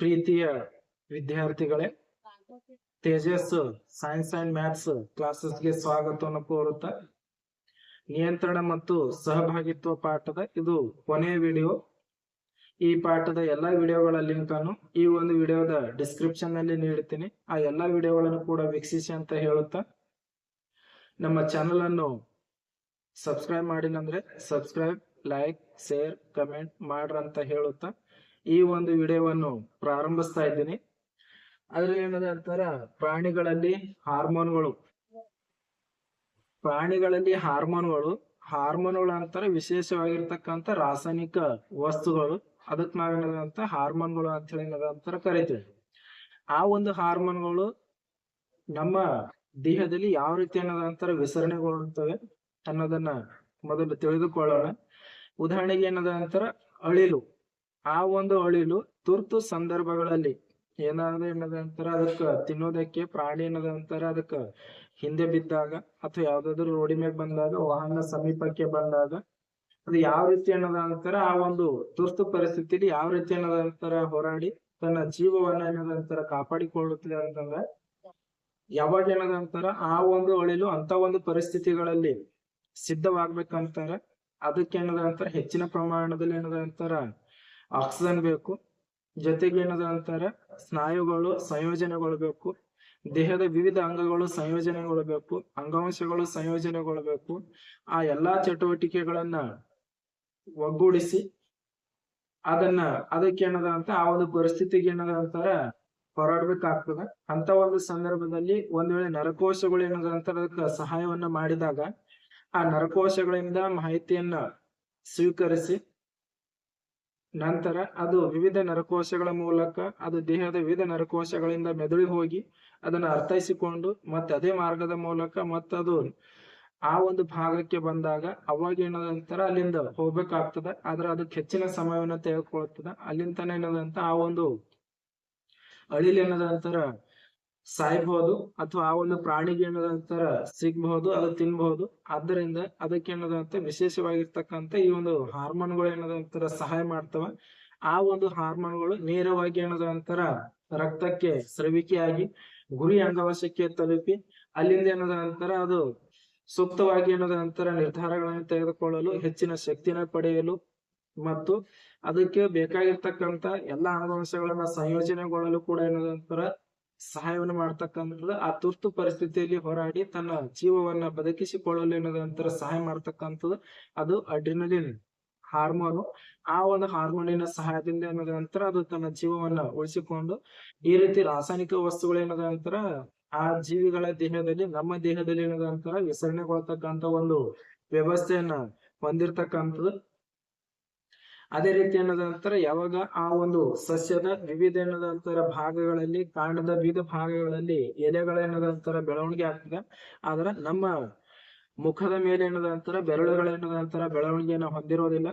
ಪ್ರೀತಿಯ ವಿದ್ಯಾರ್ಥಿಗಳೇ Tejas science and maths ಕ್ಲಾಸಸ್ಗೆ ಸ್ವಾಗತವನ್ನು ಕೋರುತ್ತಾ ನಿಯಂತ್ರಣ ಮತ್ತು ಸಹಭಾಗಿತ್ವ ಪಾಠದ ಇದು ಕೊನೆಯ ವಿಡಿಯೋ ಈ ಪಾಠದ ಎಲ್ಲಾ ವಿಡಿಯೋಗಳ ಲಿಂಕ್ ಅನ್ನು ಈ ಒಂದು ವಿಡಿಯೋದ ಡಿಸ್ಕ್ರಿಪ್ಷನ್ನಲ್ಲಿ ನೀಡುತ್ತೇನೆ ಆ ಎಲ್ಲಾ ವಿಡಿಯೋಗಳನ್ನು ಕೂಡ ವೀಕ್ಷಿಸಿ ಅಂತ ಹೇಳುತ್ತಾ ನಮ್ಮ ಚಾನೆಲ್ ಅನ್ನು ಸಬ್ಸ್ಕ್ರೈಬ್ ಮಾಡಿಲ್ಲ ಅಂದ್ರೆ ಸಬ್ಸ್ಕ್ರೈಬ್ ಲೈಕ್ ಶೇರ್ ಕಮೆಂಟ್ ಮಾಡ್ರಂತ ಹೇಳುತ್ತಾ ಈ ಒಂದು ವಿಡಿಯೋವನ್ನು ಪ್ರಾರಂಭಿಸ್ತಾ ಇದ್ದೀನಿ. ಅದ್ರಲ್ಲಿ ಏನದ ಅಂತಾರ, ಪ್ರಾಣಿಗಳಲ್ಲಿ ಹಾರ್ಮೋನ್ಗಳು. ಪ್ರಾಣಿಗಳಲ್ಲಿ ಹಾರ್ಮೋನ್ಗಳು ಹಾರ್ಮೋನ್ಗಳು ಅಂತಾರೆ ವಿಶೇಷವಾಗಿರ್ತಕ್ಕಂಥ ರಾಸಾಯನಿಕ ವಸ್ತುಗಳು. ಅದಕ್ಕೆ ನಾವೇನದಂತ ಹಾರ್ಮೋನ್ಗಳು ಅಂತ ಹೇಳಿ ಅಂತಾರ ಕರಿತೀವಿ. ಆ ಒಂದು ಹಾರ್ಮೋನ್ಗಳು ನಮ್ಮ ದೇಹದಲ್ಲಿ ಯಾವ ರೀತಿ ಅನ್ನೋದ ಅಂತಾರ ವಿಸರಣೆಗೊಳ್ಳುತ್ತವೆ ಅನ್ನೋದನ್ನ ಮೊದಲು ತಿಳಿದುಕೊಳ್ಳೋಣ. ಉದಾಹರಣೆಗೆ ಏನದ ಅಂತಾರ, ಅಳಿಲು. ಆ ಒಂದು ಅಳಿಲು ತುರ್ತು ಸಂದರ್ಭಗಳಲ್ಲಿ ಏನಾದ್ರು ಏನದ ಅಂತಾರ, ಅದಕ್ಕ ತಿನ್ನೋದಕ್ಕೆ ಪ್ರಾಣಿ ಏನದ ಅಂತಾರ, ಅದಕ್ಕ ಹಿಂದೆ ಬಿದ್ದಾಗ ಅಥವಾ ಯಾವ್ದಾದ್ರು ರೋಡಿ ಮೇಲೆ ಬಂದಾಗ, ವಾಹನ ಸಮೀಪಕ್ಕೆ ಬಂದಾಗ, ಅದು ಯಾವ ರೀತಿ ಅನ್ನೋದ ಅಂತಾರ, ಆ ಒಂದು ತುರ್ತು ಪರಿಸ್ಥಿತಿಲಿ ಯಾವ ರೀತಿ ಅನ್ನೋದ ಅಂತಾರ ಹೋರಾಡಿ ತನ್ನ ಜೀವವನ್ನ ಏನದ ಅಂತಾರ ಕಾಪಾಡಿಕೊಳ್ಳುತ್ತದೆ ಅಂತಂದ್ರೆ, ಯಾವಾಗ ಏನದ ಅಂತಾರ, ಆ ಒಂದು ಅಳಿಲು ಅಂತ ಒಂದು ಪರಿಸ್ಥಿತಿಗಳಲ್ಲಿ ಸಿದ್ಧವಾಗ್ಬೇಕಂತಾರ, ಅದಕ್ಕೆ ಏನದ ಅಂತಾರ, ಹೆಚ್ಚಿನ ಪ್ರಮಾಣದಲ್ಲಿ ಏನದ ಅಂತಾರ ಆಕ್ಸಿಜನ್ ಬೇಕು, ಜೊತೆಗೆ ಏನದ ಅಂತಾರೆ? ಸ್ನಾಯುಗಳು ಸಂಯೋಜನೆಗೊಳ್ಬೇಕು ದೇಹದ ವಿವಿಧ ಅಂಗಗಳು ಸಂಯೋಜನೆಗೊಳ್ಬೇಕು ಅಂಗಾಂಶಗಳು ಸಂಯೋಜನೆಗೊಳ್ಬೇಕು ಆ ಎಲ್ಲಾ ಚಟುವಟಿಕೆಗಳನ್ನ ಒಗ್ಗೂಡಿಸಿ ಅದನ್ನ ಅದಕ್ಕೆ ಏನದ ಅಂತ ಆ ಒಂದು ಪರಿಸ್ಥಿತಿಗೆ ಏನದ ಅಂತಾರ? ಹೋರಾಡ್ಬೇಕಾಗ್ತದ ಅಂತ ಒಂದು ಸಂದರ್ಭದಲ್ಲಿ ಒಂದ್ ವೇಳೆ ನರಕೋಶಗಳು ಏನದ ಅಂತಾರ? ಅದಕ್ಕೆ ಸಹಾಯವನ್ನ ಮಾಡಿದಾಗ ಆ ನರಕೋಶಗಳಿಂದ ಮಾಹಿತಿಯನ್ನ ಸ್ವೀಕರಿಸಿ ನಂತರ ಅದು ವಿವಿಧ ನರಕೋಶಗಳ ಮೂಲಕ, ಅದು ದೇಹದ ವಿವಿಧ ನರಕೋಶಗಳಿಂದ ಮೆದುಳಿ ಹೋಗಿ ಅದನ್ನ ಅರ್ಥೈಸಿಕೊಂಡು ಮತ್ತೆ ಅದೇ ಮಾರ್ಗದ ಮೂಲಕ ಮತ್ತದು ಆ ಒಂದು ಭಾಗಕ್ಕೆ ಬಂದಾಗ ಅವಾಗ ಏನದಂತರ ಅಲ್ಲಿಂದ ಹೋಗ್ಬೇಕಾಗ್ತದ. ಆದ್ರೆ ಅದಕ್ಕೆ ಹೆಚ್ಚಿನ ಸಮಯವನ್ನು ತೆಗೆದುಕೊಳ್ತದ ಅಲ್ಲಿಂದ ಏನದಂತ ಆ ಒಂದು ಅಳಿಲ್ ಏನದಂತಾರ ಸಾಯ್ಬಹುದು ಅಥವಾ ಆ ಒಂದು ಪ್ರಾಣಿಗೆ ಏನದಂತಾರ ಸಿಗ್ಬಹುದು, ಅದು ತಿನ್ಬಹುದು. ಆದ್ದರಿಂದ ಅದಕ್ಕೆ ಏನದಂತ ವಿಶೇಷವಾಗಿರ್ತಕ್ಕಂಥ ಈ ಒಂದು ಹಾರ್ಮೋನ್ಗಳು ಏನದಂತಾರ ಸಹಾಯ ಮಾಡ್ತವ. ಆ ಒಂದು ಹಾರ್ಮೋನ್ಗಳು ನೇರವಾಗಿ ಏನದಂತಾರ ರಕ್ತಕ್ಕೆ ಸ್ರವಿಕೆಯಾಗಿ ಗುರಿ ಅಂಗವಶಕ್ಕೆ ತಲುಪಿ, ಅಲ್ಲಿಂದ ಏನದ ಅಂತಾರ ಅದು ಸೂಕ್ತವಾಗಿ ಏನದಂತರ ನಿರ್ಧಾರಗಳನ್ನು ತೆಗೆದುಕೊಳ್ಳಲು, ಹೆಚ್ಚಿನ ಶಕ್ತಿನ ಪಡೆಯಲು ಮತ್ತು ಅದಕ್ಕೆ ಬೇಕಾಗಿರ್ತಕ್ಕಂತ ಎಲ್ಲಾ ಅಂಗಾಂಶಗಳನ್ನ ಸಂಯೋಜನೆಗೊಳ್ಳಲು ಕೂಡ ಏನದಂತಾರ ಸಹಾಯವನ್ನು ಮಾಡ್ತಕ್ಕಂಥದ್ದು ಆ ತುರ್ತು ಪರಿಸ್ಥಿತಿಯಲ್ಲಿ ಹೋರಾಡಿ ತನ್ನ ಜೀವವನ್ನ ಬದುಕಿಸಿಕೊಳ್ಳಲು ಏನದಂತರ ಸಹಾಯ ಮಾಡ್ತಕ್ಕಂಥದ್ದು. ಅದು ಅಡ್ರಿನಲಿನ್ ಹಾರ್ಮೋನು ಆ ಒಂದು ಹಾರ್ಮೋನಿನ ಸಹಾಯದಿಂದ ಏನದ ನಂತರ ಅದು ತನ್ನ ಜೀವವನ್ನ ಉಳಿಸಿಕೊಂಡು ಈ ರೀತಿ ರಾಸಾಯನಿಕ ವಸ್ತುಗಳು ಏನದ ನಂತರ ಆ ಜೀವಿಗಳ ದೇಹದಲ್ಲಿ, ನಮ್ಮ ದೇಹದಲ್ಲಿ ಏನದ ನಂತರ ವಿಸರಣೆಗೊಳ್ತಕ್ಕಂತ ಒಂದು ವ್ಯವಸ್ಥೆಯನ್ನ ಹೊಂದಿರತಕ್ಕಂಥದ್ದು. ಅದೇ ರೀತಿ ಏನದ ನಂತರ ಯಾವಾಗ ಆ ಒಂದು ಸಸ್ಯದ ವಿವಿಧ ಏನದ ನಂತರ ಭಾಗಗಳಲ್ಲಿ, ಕಾಂಡದ ವಿವಿಧ ಭಾಗಗಳಲ್ಲಿ ಎಲೆಗಳ ಏನದ ನಂತರ ಬೆಳವಣಿಗೆ ಆಗ್ತದೆ. ಆದ್ರ ನಮ್ಮ ಮುಖದ ಮೇಲೆ ಏನದ ನಂತರ ಬೆರಳುಗಳ ಏನದ ನಂತರ ಬೆಳವಣಿಗೆಯನ್ನ ಹೊಂದಿರೋದಿಲ್ಲ.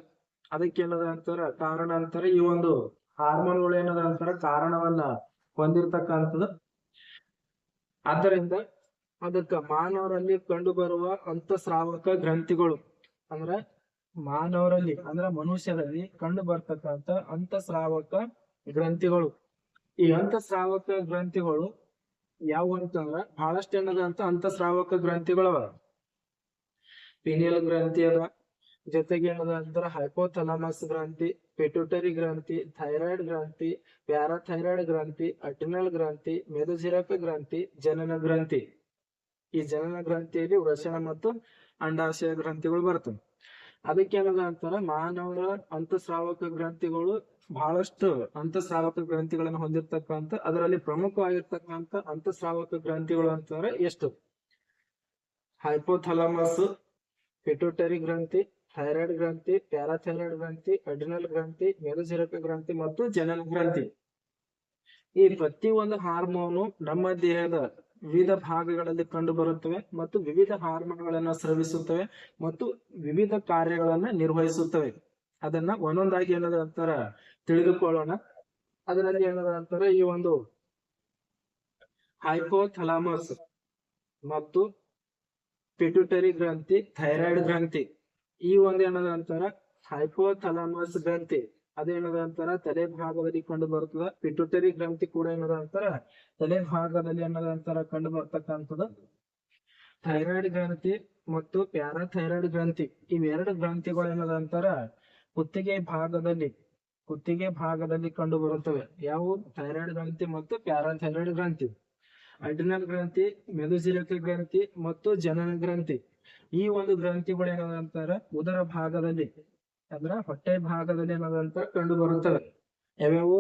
ಅದಕ್ಕೆ ಏನದ ನಂತರ ಕಾರಣ ಅಂತಾರೆ, ಈ ಒಂದು ಹಾರ್ಮೋನ್ಗಳು ಏನದ ನಂತರ ಕಾರಣವನ್ನ ಹೊಂದಿರತಕ್ಕಂಥದ್ದು. ಆದ್ದರಿಂದ ಅದಕ್ಕ ಮಾನವರಲ್ಲಿ ಕಂಡು ಬರುವ ಅಂತಸ್ರಾವಕ ಗ್ರಂಥಿಗಳು, ಅಂದ್ರೆ ಮಾನವರಲ್ಲಿ, ಅಂದ್ರೆ ಮನುಷ್ಯರಲ್ಲಿ ಕಂಡು ಬರ್ತಕ್ಕಂಥ ಅಂತಸ್ರಾವಕ ಗ್ರಂಥಿಗಳು. ಈ ಅಂತಸ್ರಾವಕ ಗ್ರಂಥಿಗಳು ಯಾವ ಅಂತಂದ್ರ ಬಹಳಷ್ಟು ಏನದಂತ ಅಂತಸ್ರಾವಕ ಗ್ರಂಥಿಗಳು ಅವ ಪಿನಿಯಲ್ ಗ್ರಂಥಿ ಅದ, ಜೊತೆಗೆ ಏನದ ಅಂತಾರ ಹೈಪೋಥಲಾಮಸ್ ಗ್ರಂಥಿ ಪೆಟ್ಯೂಟರಿ ಗ್ರಂಥಿ ಥೈರಾಯ್ಡ್ ಗ್ರಂಥಿ ಪ್ಯಾರಾಥೈರಾಯ್ಡ್ ಗ್ರಂಥಿ ಅಡ್ರಿನಲ್ ಗ್ರಂಥಿ ಮೆದುಜಿರಕ ಗ್ರಂಥಿ, ಜನನ ಗ್ರಂಥಿ. ಈ ಜನನ ಗ್ರಂಥಿಯಲ್ಲಿ ವೃಷಣ ಮತ್ತು ಅಂಡಾಶಯ ಗ್ರಂಥಿಗಳು ಬರ್ತವೆ. ಅದಕ್ಕೆ ಏನದ ಅಂತಾರ ಮಾನವರ ಅಂತಸ್ರಾವಕ ಗ್ರಂಥಿಗಳು ಬಹಳಷ್ಟು ಅಂತಸ್ರಾವಕ ಗ್ರಂಥಿಗಳನ್ನು ಹೊಂದಿರತಕ್ಕಂತ ಅದರಲ್ಲಿ ಪ್ರಮುಖವಾಗಿರ್ತಕ್ಕಂಥ ಅಂತಸ್ರಾವಕ ಗ್ರಂಥಿಗಳು ಅಂತಂದ್ರೆ ಎಷ್ಟು? ಹೈಪೋಥಾಲಮಸ್, ಪಿಟ್ಯೂಟರಿ ಗ್ರಂಥಿ, ಥೈರಾಯ್ಡ್ ಗ್ರಂಥಿ, ಪ್ಯಾರಾಥೈರಾಯ್ಡ್ ಗ್ರಂಥಿ, ಅಡ್ರಿನಲ್ ಗ್ರಂಥಿ, ಮೇರುಜಿರಕ ಗ್ರಂಥಿ ಮತ್ತು ಜನನ ಗ್ರಂಥಿ. ಈ ಪ್ರತಿ ಒಂದು ಹಾರ್ಮೋನು ನಮ್ಮ ದೇಹದ ವಿವಿಧ ಭಾಗಗಳಲ್ಲಿ ಕಂಡು ಬರುತ್ತವೆ ಮತ್ತು ವಿವಿಧ ಹಾರ್ಮೋನ್ಗಳನ್ನ ಸ್ರವಿಸುತ್ತವೆ ಮತ್ತು ವಿವಿಧ ಕಾರ್ಯಗಳನ್ನ ನಿರ್ವಹಿಸುತ್ತವೆ. ಅದನ್ನ ಒಂದೊಂದಾಗಿ ಏನದ ಅಂತಾರ ತಿಳಿದುಕೊಳ್ಳೋಣ. ಅದರಲ್ಲಿ ಏನದ ಅಂತಾರ ಈ ಒಂದು ಹೈಪೋಥಲಾಮಸ್ ಮತ್ತು ಪಿಟ್ಯೂಟರಿ ಗ್ರಂಥಿ ಥೈರಾಯ್ಡ್ ಗ್ರಂಥಿ. ಈ ಒಂದ್ ಏನದ ಅಂತಾರ ಹೈಪೋಥಲಾಮಸ್ ಗ್ರಂಥಿ. ಅದೇನದ ಅಂತಾರ? ತಲೆ ಭಾಗದಲ್ಲಿ ಕಂಡು ಬರ್ತದ ಪಿಟ್ಯುಟರಿ ಗ್ರಂಥಿ ಕೂಡ ಏನದ ಅಂತಾರ? ತಲೆ ಭಾಗದಲ್ಲಿ ಏನದ ಅಂತಾರ? ಕಂಡು ಥೈರಾಯ್ಡ್ ಗ್ರಂಥಿ ಮತ್ತು ಪ್ಯಾರಾಥೈರಾಯ್ಡ್ ಗ್ರಂಥಿ. ಇವೆರಡು ಗ್ರಂಥಿಗಳು ಏನದ ಅಂತಾರ? ಕುತ್ತಿಗೆ ಭಾಗದಲ್ಲಿ ಕುತ್ತಿಗೆ ಭಾಗದಲ್ಲಿ ಕಂಡು ಬರುತ್ತವೆ. ಯಾವುವು? ಥೈರಾಯ್ಡ್ ಗ್ರಂಥಿ ಮತ್ತು ಪ್ಯಾರಾಥೈರಾಯ್ಡ್ ಗ್ರಂಥಿ. ಅಡ್ರಿನಲ್ ಗ್ರಂಥಿ ಮೆದುಜಿರಕ ಗ್ರಂಥಿ ಮತ್ತು ಜನನ ಗ್ರಂಥಿ. ಈ ಒಂದು ಗ್ರಂಥಿಗಳು ಏನದ ಅಂತಾರ? ಉದರ ಭಾಗದಲ್ಲಿ. ಅಂದ್ರ ಹೊಟ್ಟೆ ಭಾಗದಲ್ಲಿ ಏನದಂತ ಕಂಡು ಬರುತ್ತವೆ. ಯಾವ್ಯಾವು?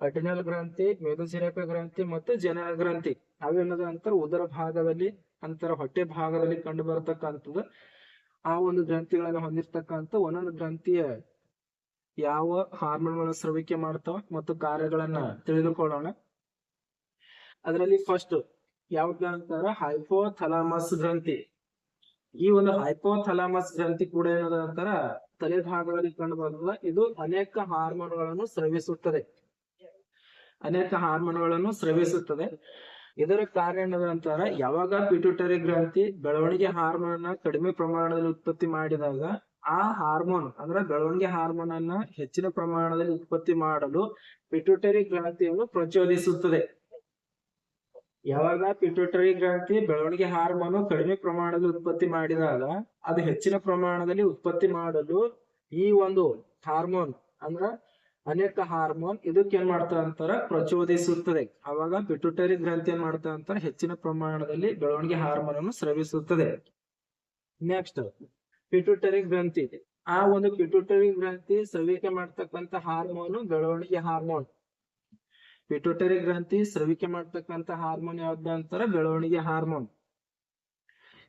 ಅಡ್ರಿನಲ್ ಗ್ರಂಥಿ ಮೆದುಜಿರಕ ಗ್ರಂಥಿ ಮತ್ತು ಜನನ ಗ್ರಂಥಿ. ಅವೇನದ ಅಂತಾರ? ಉದರ ಭಾಗದಲ್ಲಿ, ಅಂತರ ಹೊಟ್ಟೆ ಭಾಗದಲ್ಲಿ ಕಂಡು ಬರತಕ್ಕಂಥದ್ದು. ಆ ಒಂದು ಗ್ರಂಥಿಗಳನ್ನ ಹೊಂದಿರತಕ್ಕಂಥ ಒಂದೊಂದು ಗ್ರಂಥಿಯ ಯಾವ ಹಾರ್ಮೋನ್ಗಳ ಸ್ರವಿಕೆ ಮಾಡ್ತಾವ ಮತ್ತು ಕಾರ್ಯಗಳನ್ನ ತಿಳಿದುಕೊಳ್ಳೋಣ. ಅದರಲ್ಲಿ ಫಸ್ಟ್ ಯಾವ್ದು ಅಂತಾರ? ಹೈಪೋಥಲಾಮಸ್ ಗ್ರಂಥಿ. ಈ ಒಂದು ಹೈಪೋಥಲಾಮಸ್ ಗ್ರಂಥಿ ಕೂಡ ಏನದ ಅಂತಾರ? ತಲೆ ಭಾಗಗಳಲ್ಲಿ ಕಂಡು ಬರುತ್ತದೆ ಇದು ಅನೇಕ ಹಾರ್ಮೋನ್ಗಳನ್ನು ಸ್ರವಿಸುತ್ತದೆ. ಅನೇಕ ಹಾರ್ಮೋನ್ಗಳನ್ನು ಸ್ರವಿಸುತ್ತದೆ. ಇದರ ಕಾರ್ಯ ನಂತರ ಯಾವಾಗ ಪಿಟ್ಯೂಟರಿ ಗ್ರಂಥಿ ಬೆಳವಣಿಗೆ ಹಾರ್ಮೋನ್ ಅನ್ನ ಕಡಿಮೆ ಪ್ರಮಾಣದಲ್ಲಿ ಉತ್ಪತ್ತಿ ಮಾಡಿದಾಗ ಆ ಹಾರ್ಮೋನ್ ಅಂದ್ರೆ ಬೆಳವಣಿಗೆ ಹಾರ್ಮೋನ್ ಅನ್ನ ಹೆಚ್ಚಿನ ಪ್ರಮಾಣದಲ್ಲಿ ಉತ್ಪತ್ತಿ ಮಾಡಲು ಪಿಟ್ಯೂಟರಿ ಗ್ರಂಥಿಯನ್ನು ಪ್ರಚೋದಿಸುತ್ತದೆ. ಯಾವಾಗ ಪಿಟ್ಯೂಟರಿ ಗ್ರಂಥಿ ಬೆಳವಣಿಗೆ ಹಾರ್ಮೋನ್ ಕಡಿಮೆ ಪ್ರಮಾಣದಲ್ಲಿ ಉತ್ಪತ್ತಿ ಮಾಡಿದಾಗ ಅದು ಹೆಚ್ಚಿನ ಪ್ರಮಾಣದಲ್ಲಿ ಉತ್ಪತ್ತಿ ಮಾಡಲು ಈ ಒಂದು ಹಾರ್ಮೋನ್ ಅಂದ್ರ ಅನೇಕ ಹಾರ್ಮೋನ್ ಇದಕ್ಕೆ ಏನ್ ಮಾಡ್ತಾ ಅಂತಾರ ಪ್ರಚೋದಿಸುತ್ತದೆ. ಅವಾಗ ಪಿಟ್ಯೂಟರಿ ಗ್ರಂಥಿ ಏನ್ ಮಾಡ್ತಾ ಅಂತಾರ ಹೆಚ್ಚಿನ ಪ್ರಮಾಣದಲ್ಲಿ ಬೆಳವಣಿಗೆ ಹಾರ್ಮೋನ್ ಅನ್ನು ಸ್ರವಿಸುತ್ತದೆ. ನೆಕ್ಸ್ಟ್ ಪಿಟ್ಯೂಟರಿ ಗ್ರಂಥಿ. ಆ ಒಂದು ಪಿಟ್ಯೂಟರಿ ಗ್ರಂಥಿ ಸ್ರವಿಕೆ ಮಾಡ್ತಕ್ಕಂತ ಹಾರ್ಮೋನ್ ಬೆಳವಣಿಗೆ ಹಾರ್ಮೋನ್. ಪಿಟ್ಯುಟರಿ ಗ್ರಂಥಿ ಸ್ರವಿಕೆ ಮಾಡ್ತಕ್ಕಂತ ಹಾರ್ಮೋನ್ ಯಾವ್ದ ಅಂತಾರ? ಬೆಳವಣಿಗೆ ಹಾರ್ಮೋನ್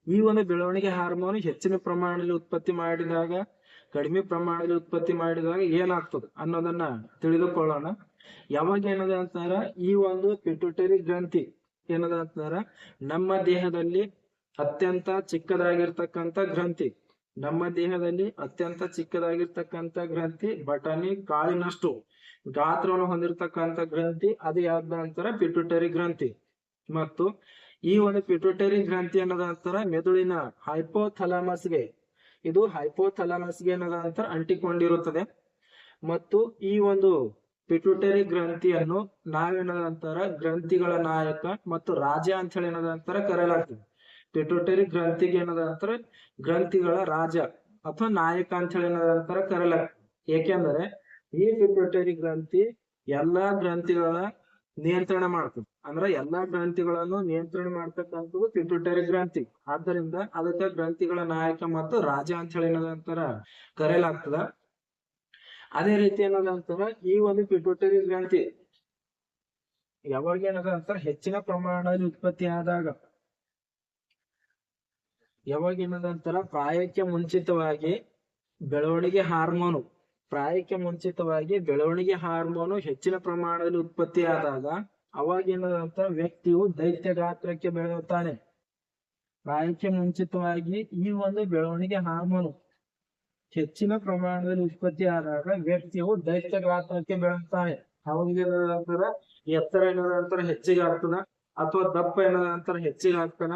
ಈ ಒಂದು ಬೆಳವಣಿಗೆ ಹಾರ್ಮೋನ್ ಹೆಚ್ಚಿನ ಪ್ರಮಾಣದಲ್ಲಿ ಉತ್ಪತ್ತಿ ಮಾಡಿದಾಗ, ಕಡಿಮೆ ಪ್ರಮಾಣದಲ್ಲಿ ಉತ್ಪತ್ತಿ ಮಾಡಿದಾಗ ಏನಾಗ್ತದೆ ಅನ್ನೋದನ್ನ ತಿಳಿದುಕೊಳ್ಳೋಣ. ಯಾವಾಗ ಏನದ ಅಂತಾರ? ಈ ಒಂದು ಪಿಟೋಟರಿ ಗ್ರಂಥಿ ಏನದ ಅಂತಾರ? ನಮ್ಮ ದೇಹದಲ್ಲಿ ಅತ್ಯಂತ ಚಿಕ್ಕದಾಗಿರ್ತಕ್ಕಂತ ಗ್ರಂಥಿ. ನಮ್ಮ ದೇಹದಲ್ಲಿ ಅತ್ಯಂತ ಚಿಕ್ಕದಾಗಿರ್ತಕ್ಕಂಥ ಗ್ರಂಥಿ ಬಟಾಣಿ, ಕಾಳಿನಷ್ಟು ಗಾತ್ರವನ್ನು ಹೊಂದಿರತಕ್ಕಂಥ ಗ್ರಂಥಿ, ಅದು ಯಾವ್ದು ಅಂತಾರ? ಪಿಟ್ಯುಟರಿ ಗ್ರಂಥಿ. ಮತ್ತು ಈ ಒಂದು ಪಿಟ್ಯುಟರಿ ಗ್ರಂಥಿ ಅನ್ನೋದ ಅಂತಾರ? ಮೆದುಳಿನ ಹೈಪೋಥಲಾಮಸ್ಗೆ ಇದು ಹೈಪೋಥಲಾಮಸ್ಗೆ ಏನದ ಅಂತರ? ಅಂಟಿಕೊಂಡಿರುತ್ತದೆ. ಮತ್ತು ಈ ಒಂದು ಪಿಟ್ಯುಟರಿ ಗ್ರಂಥಿಯನ್ನು ನಾವೇನದ ಅಂತಾರ? ಗ್ರಂಥಿಗಳ ನಾಯಕ ಮತ್ತು ರಾಜ ಅಂತ ಹೇಳಿ ಏನದ ಅಂತಾರ? ಕರೆಯಲಾಗ್ತದೆ. ಪಿಟ್ಯುಟರಿ ಗ್ರಂಥಿಗೆ ಏನದ ಅಂತಾರ ಗ್ರಂಥಿಗಳ ರಾಜ ಅಥವಾ ನಾಯಕ ಅಂತ ಹೇಳಿ ಏನದ ಅಂತಾರ ಕರಲ ಏಕೆಂದರೆ ಈ ಪಿಟ್ಯೂಟರಿ ಗ್ರಂಥಿ ಎಲ್ಲಾ ಗ್ರಂಥಿಗಳ ನಿಯಂತ್ರಣ ಮಾಡ್ತದೆ. ಅಂದ್ರ ಎಲ್ಲಾ ಗ್ರಂಥಿಗಳನ್ನು ನಿಯಂತ್ರಣ ಮಾಡ್ತಕ್ಕಂಥದ್ದು ಪಿಟ್ಯೂಟರಿ ಗ್ರಂಥಿ. ಆದ್ದರಿಂದ ಅದಕ್ಕೆ ಗ್ರಂಥಿಗಳ ನಾಯಕ ಮತ್ತು ರಾಜ ಅಂತ ಹೇಳಿ ಏನದ ಅಂತಾರ ಕರೆಯಲಾಗ್ತದ. ಅದೇ ರೀತಿ ಏನದ ಅಂತಾರ ಈ ಒಂದು ಪಿಟ್ಯೂಟರಿ ಗ್ರಂಥಿ ಯಾವಾಗ ಏನದ ಅಂತಾರ ಹೆಚ್ಚಿನ ಪ್ರಮಾಣದಲ್ಲಿ ಉತ್ಪತ್ತಿ ಆದಾಗ ಯಾವಾಗ ಏನದ ಅಂತಾರ ಪ್ರಾಯಕ್ಕೆ ಮುಂಚಿತವಾಗಿ ಬೆಳವಣಿಗೆ ಹಾರ್ಮೋನು, ಪ್ರಾಯಕ್ಕೆ ಮುಂಚಿತವಾಗಿ ಬೆಳವಣಿಗೆ ಹಾರ್ಮೋನು ಹೆಚ್ಚಿನ ಪ್ರಮಾಣದಲ್ಲಿ ಉತ್ಪತ್ತಿ ಆದಾಗ ಅವಾಗ ಏನದಂತ ವ್ಯಕ್ತಿಯು ದೈತ್ಯ ಗಾತ್ರಕ್ಕೆ ಬೆಳೆಯುತ್ತಾನೆ. ಪ್ರಾಯಕ್ಕೆ ಮುಂಚಿತವಾಗಿ ಈ ಒಂದು ಬೆಳವಣಿಗೆ ಹಾರ್ಮೋನು ಹೆಚ್ಚಿನ ಪ್ರಮಾಣದಲ್ಲಿ ಉತ್ಪತ್ತಿ ಆದಾಗ ವ್ಯಕ್ತಿಯು ದೈತ್ಯ ಗಾತ್ರಕ್ಕೆ ಬೆಳೆಯುತ್ತಾನೆ. ನಂತರ ಎತ್ತರ ಏನದಂತಾರ ಹೆಚ್ಚಿಗೆ ಆಗ್ತದ, ಅಥವಾ ದಪ್ಪ ಏನಾದಂತರ ಹೆಚ್ಚಿಗೆ ಆಗ್ತಾನ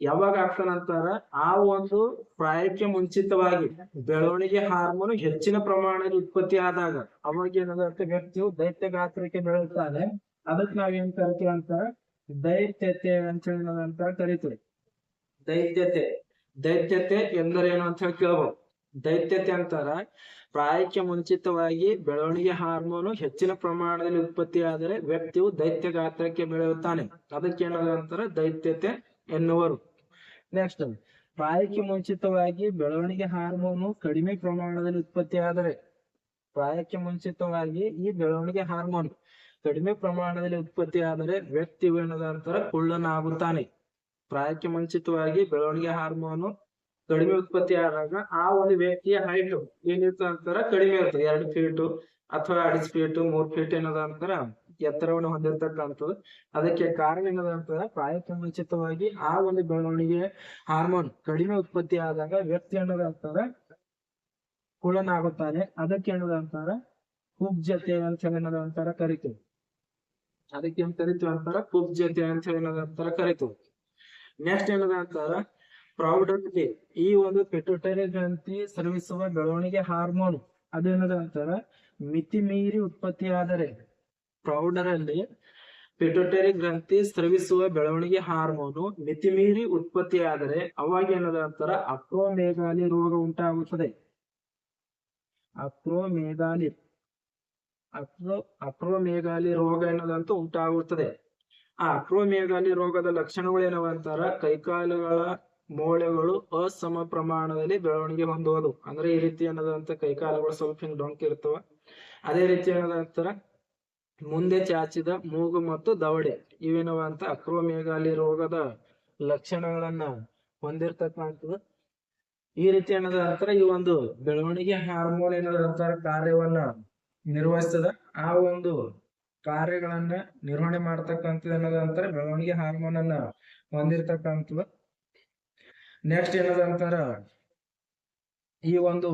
ಯಾವಾಗ ಆಗ್ತಾನಂತಾರ ಆ ಒಂದು ಪ್ರಾಯಕ್ಕೆ ಮುಂಚಿತವಾಗಿ ಬೆಳವಣಿಗೆ ಹಾರ್ಮೋನ್ ಹೆಚ್ಚಿನ ಪ್ರಮಾಣದಲ್ಲಿ ಉತ್ಪತ್ತಿ ಆದಾಗ. ಅವಾಗ ಏನದಂತ ವ್ಯಕ್ತಿಯು ದೈತ್ಯ ಗಾತ್ರಕ್ಕೆ ಬೆಳೆಯುತ್ತಾನೆ ಅದಕ್ಕೆ ನಾವೇನ್ ಕರಿತೀವಿ ಅಂತ? ದೈತ್ಯತೆ ಅಂತ ಹೇಳಿ ಅಂತ ಕರಿತೀವಿ. ದೈತ್ಯತೆ. ದೈತ್ಯತೆ ಎಂದರೇನು ಅಂತ ಹೇಳಿ ಕೇಳ್ಬೋದು. ದೈತ್ಯತೆ ಅಂತಾರ ಪ್ರಾಯಕ್ಕೆ ಮುಂಚಿತವಾಗಿ ಬೆಳವಣಿಗೆ ಹಾರ್ಮೋನು ಹೆಚ್ಚಿನ ಪ್ರಮಾಣದಲ್ಲಿ ಉತ್ಪತ್ತಿ ಆದರೆ ವ್ಯಕ್ತಿಯು ದೈತ್ಯ ಗಾತ್ರಕ್ಕೆ ಬೆಳೆಯುತ್ತಾನೆ. ಅದಕ್ಕೆ ಏನದ ಅಂತಾರ? ದೈತ್ಯತೆ ಎನ್ನುವರು. ನೆಕ್ಸ್ಟ್ ಪ್ರಾಯಕ್ಕೆ ಮುಂಚಿತವಾಗಿ ಬೆಳವಣಿಗೆ ಹಾರ್ಮೋನು ಕಡಿಮೆ ಪ್ರಮಾಣದಲ್ಲಿ ಉತ್ಪತ್ತಿ ಆದರೆ ಪ್ರಾಯಕ್ಕೆ ಮುಂಚಿತವಾಗಿ ಈ ಬೆಳವಣಿಗೆ ಹಾರ್ಮೋನ್ ಕಡಿಮೆ ಪ್ರಮಾಣದಲ್ಲಿ ಉತ್ಪತ್ತಿ ಆದರೆ ವ್ಯಕ್ತಿಯು ಏನದ ಅಂತಾರ ಕುಳ್ಳನಾಗುತ್ತಾನೆ. ಪ್ರಾಯಕ್ಕೆ ಮುಂಚಿತವಾಗಿ ಬೆಳವಣಿಗೆ ಹಾರ್ಮೋನು ಕಡಿಮೆ ಉತ್ಪತ್ತಿ ಆದಾಗ ಆ ಒಂದು ವ್ಯಕ್ತಿಯ ಹೈಟ್ ಏನಿರ್ತದ ಅಂತಾರ ಕಡಿಮೆ ಇರ್ತದೆ ಎರಡು ಫೀಟ್ ಅಥವಾ ಅಡಿಸ್ ಫೀಟ್ ಮೂರ್ ಫೀಟ್ ಏನದ ಅಂತಾರ ಎತ್ತರವನ್ನು ಹೊಂದಿರತಕ್ಕಂಥದ್ದು. ಅದಕ್ಕೆ ಕಾರಣ ಏನದ ಅಂತಾರ ಪ್ರಾಯಕ್ಕೆ ಮುಂಚಿತವಾಗಿ ಆ ಒಂದು ಬೆಳವಣಿಗೆ ಹಾರ್ಮೋನ್ ಕಡಿಮೆ ಉತ್ಪತ್ತಿ ಆದಾಗ ವ್ಯಕ್ತಿ ಏನದ ಅಂತಾರ ಕುಳ್ಳನಾಗುತ್ತಾನೆ. ಅದಕ್ಕೆ ಏನದ ಅಂತಾರ ಕುಬ್ಜತೆ ಅಂತ ಹೇಳಿ ಏನದ ಅಂತಾರ ಕರಿತೀವಿ. ಅದಕ್ಕೆ ಏನ್ ಕರಿತೀವಿ ಅಂತಾರ ಕುಬ್ಜತೆ ಅಂತ ಹೇಳಿ ಏನದ ಅಂತಾರ ಕರಿತೀವಿ. ನೆಕ್ಸ್ಟ್ ಏನದ ಅಂತಾರ ಈ ಒಂದು ಪಿಟುಟರಿ ಗ್ರಂಥಿ ಸ್ರವಿಸುವ ಬೆಳವಣಿಗೆ ಹಾರ್ಮೋನ್ ಅದೇನದ ಅಂತಾರ ಮಿತಿ ಮೀರಿ ಉತ್ಪತ್ತಿಯಾದರೆ. ಪ್ರೌಢರಲ್ಲಿ ಪೆಟೋಟರಿ ಗ್ರಂಥಿ ಸ್ರವಿಸುವ ಬೆಳವಣಿಗೆ ಹಾರ್ಮೋನು ಮಿತಿಮೀರಿ ಉತ್ಪತ್ತಿಯಾದರೆ ಅವಾಗ ಏನದ ಅಂತಾರ ಅಕ್ರೋಮೇಗಾಲಿ ರೋಗ ಉಂಟಾಗುತ್ತದೆ. ಅಕ್ರೋಮೇಗಾಲಿ ಅಕ್ರೋ ಅಕ್ರೋಮೇಗಾಲಿ ರೋಗ ಎನ್ನುವುದಂತೂ ಉಂಟಾಗುತ್ತದೆ. ಆ ಅಕ್ರೋಮೇಗಾಲಿ ರೋಗದ ಲಕ್ಷಣಗಳು ಏನವ ಅಂತಾರ? ಕೈಕಾಲುಗಳ ಮೂಳೆಗಳು ಅಸಮ ಪ್ರಮಾಣದಲ್ಲಿ ಬೆಳವಣಿಗೆ ಹೊಂದುವುದು. ಅಂದ್ರೆ ಈ ರೀತಿ ಅನ್ನೋದಂತ ಕೈಕಾಲುಗಳು ಸ್ವಲ್ಪ ಹಿಂಗ್ ಡೊಂಕ್ ಅದೇ ರೀತಿ ಅನ್ನೋದಂತಾರ ಮುಂದೆ ಚಾಚಿದ ಮೂಗು ಮತ್ತು ದವಡೆ ಇವೇನವ ಅಂತ ಅಕ್ರೋಮೇಗಾಲಿ ರೋಗದ ಲಕ್ಷಣಗಳನ್ನ ಹೊಂದಿರ್ತಕ್ಕಂಥದ್ದು. ಈ ರೀತಿ ಏನದ ಅಂತಾರ ಈ ಒಂದು ಬೆಳವಣಿಗೆ ಹಾರ್ಮೋನ್ ಏನದ ಕಾರ್ಯವನ್ನ ನಿರ್ವಹಿಸ್ತದ ಆ ಒಂದು ಕಾರ್ಯಗಳನ್ನ ನಿರ್ವಹಣೆ ಮಾಡ್ತಕ್ಕಂಥದ್ದು ಏನದ ಅಂತಾರ ಬೆಳವಣಿಗೆ ಹಾರ್ಮೋನ್ ಅನ್ನ ಹೊಂದಿರತಕ್ಕಂಥದ್ದು. ನೆಕ್ಸ್ಟ್ ಏನದ ಅಂತಾರ ಈ ಒಂದು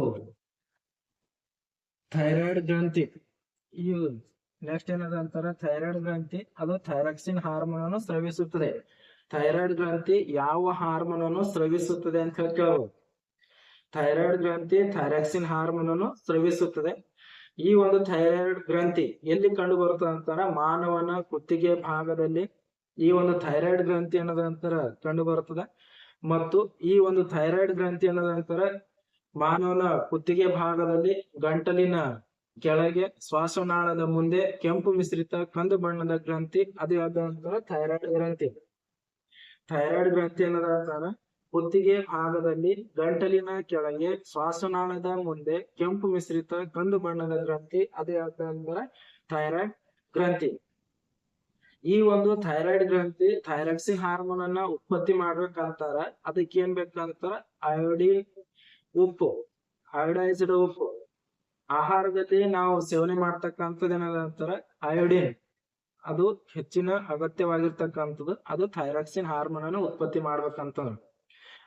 ಥೈರಾಯ್ಡ್ ಗ್ರಂಥಿ, ಈ ನೆಕ್ಸ್ಟ್ ಏನದ ಅಂತಾರ? ಥೈರಾಯ್ಡ್ ಗ್ರಂಥಿ. ಅದು ಥೈರಾಕ್ಸಿನ್ ಹಾರ್ಮೋನ್ ಅನ್ನು ಸ್ರವಿಸುತ್ತದೆ. ಥೈರಾಯ್ಡ್ ಗ್ರಂಥಿ ಯಾವ ಹಾರ್ಮೋನ್ ಅನ್ನು ಸ್ರವಿಸುತ್ತದೆ ಅಂತ ಹೇಳಿ ಥೈರಾಯ್ಡ್ ಗ್ರಂಥಿ ಥೈರಾಕ್ಸಿನ್ ಹಾರ್ಮೋನ್ ಅನ್ನು ಸ್ರವಿಸುತ್ತದೆ. ಈ ಒಂದು ಥೈರಾಯ್ಡ್ ಗ್ರಂಥಿ ಎಲ್ಲಿ ಕಂಡು ಬರುತ್ತದೆ ಅಂತಾರ? ಮಾನವನ ಕುತ್ತಿಗೆ ಭಾಗದಲ್ಲಿ ಈ ಒಂದು ಥೈರಾಯ್ಡ್ ಗ್ರಂಥಿ ಅನ್ನೋದಂತರ ಕಂಡು ಬರುತ್ತದೆ. ಮತ್ತು ಈ ಒಂದು ಥೈರಾಯ್ಡ್ ಗ್ರಂಥಿ ಅನ್ನೋದಂತರ ಮಾನವನ ಕುತ್ತಿಗೆ ಭಾಗದಲ್ಲಿ ಗಂಟಲಿನ ಕೆಳಗೆ ಶ್ವಾಸನಾಳದ ಮುಂದೆ ಕೆಂಪು ಮಿಶ್ರಿತ ಕಂದು ಬಣ್ಣದ ಗ್ರಂಥಿ, ಅದು ಯಾವ್ದು ಥೈರಾಯ್ಡ್ ಗ್ರಂಥಿ. ಥೈರಾಯ್ಡ್ ಗ್ರಂಥಿ ಅನ್ನೋದಾದ ಕುತ್ತಿಗೆ ಭಾಗದಲ್ಲಿ ಗಂಟಲಿನ ಕೆಳಗೆ ಶ್ವಾಸನಾಳದ ಮುಂದೆ ಕೆಂಪು ಮಿಶ್ರಿತ ಕಂದು ಬಣ್ಣದ ಗ್ರಂಥಿ, ಅದು ಯಾವ್ದು ಥೈರಾಯ್ಡ್ ಗ್ರಂಥಿ. ಈ ಒಂದು ಥೈರಾಯ್ಡ್ ಗ್ರಂಥಿ ಥೈರಾಕ್ಸಿ ಹಾರ್ಮೋನ್ ಅನ್ನ ಉತ್ಪತ್ತಿ ಮಾಡ್ಬೇಕಂತಾರ ಅದಕ್ಕೆ ಏನ್ ಬೇಕಂತಾರ ಅಯೋಡಿನ್ ಉಪ್ಪು, ಅಯೋಡೈಸ್ಡ್ ಉಪ್ಪು. ಆಹಾರದಲ್ಲಿ ನಾವು ಸೇವನೆ ಮಾಡ್ತಕ್ಕಂಥದ್ದು ಏನದಂತಾರ ಅಯೋಡಿನ್ ಅದು ಹೆಚ್ಚಿನ ಅಗತ್ಯವಾಗಿರ್ತಕ್ಕಂಥದ್ದು. ಅದು ಥೈರಾಕ್ಸಿನ್ ಹಾರ್ಮೋನ್ ಅನ್ನು ಉತ್ಪತ್ತಿ ಮಾಡ್ಬೇಕಂತಂದ್ರೆ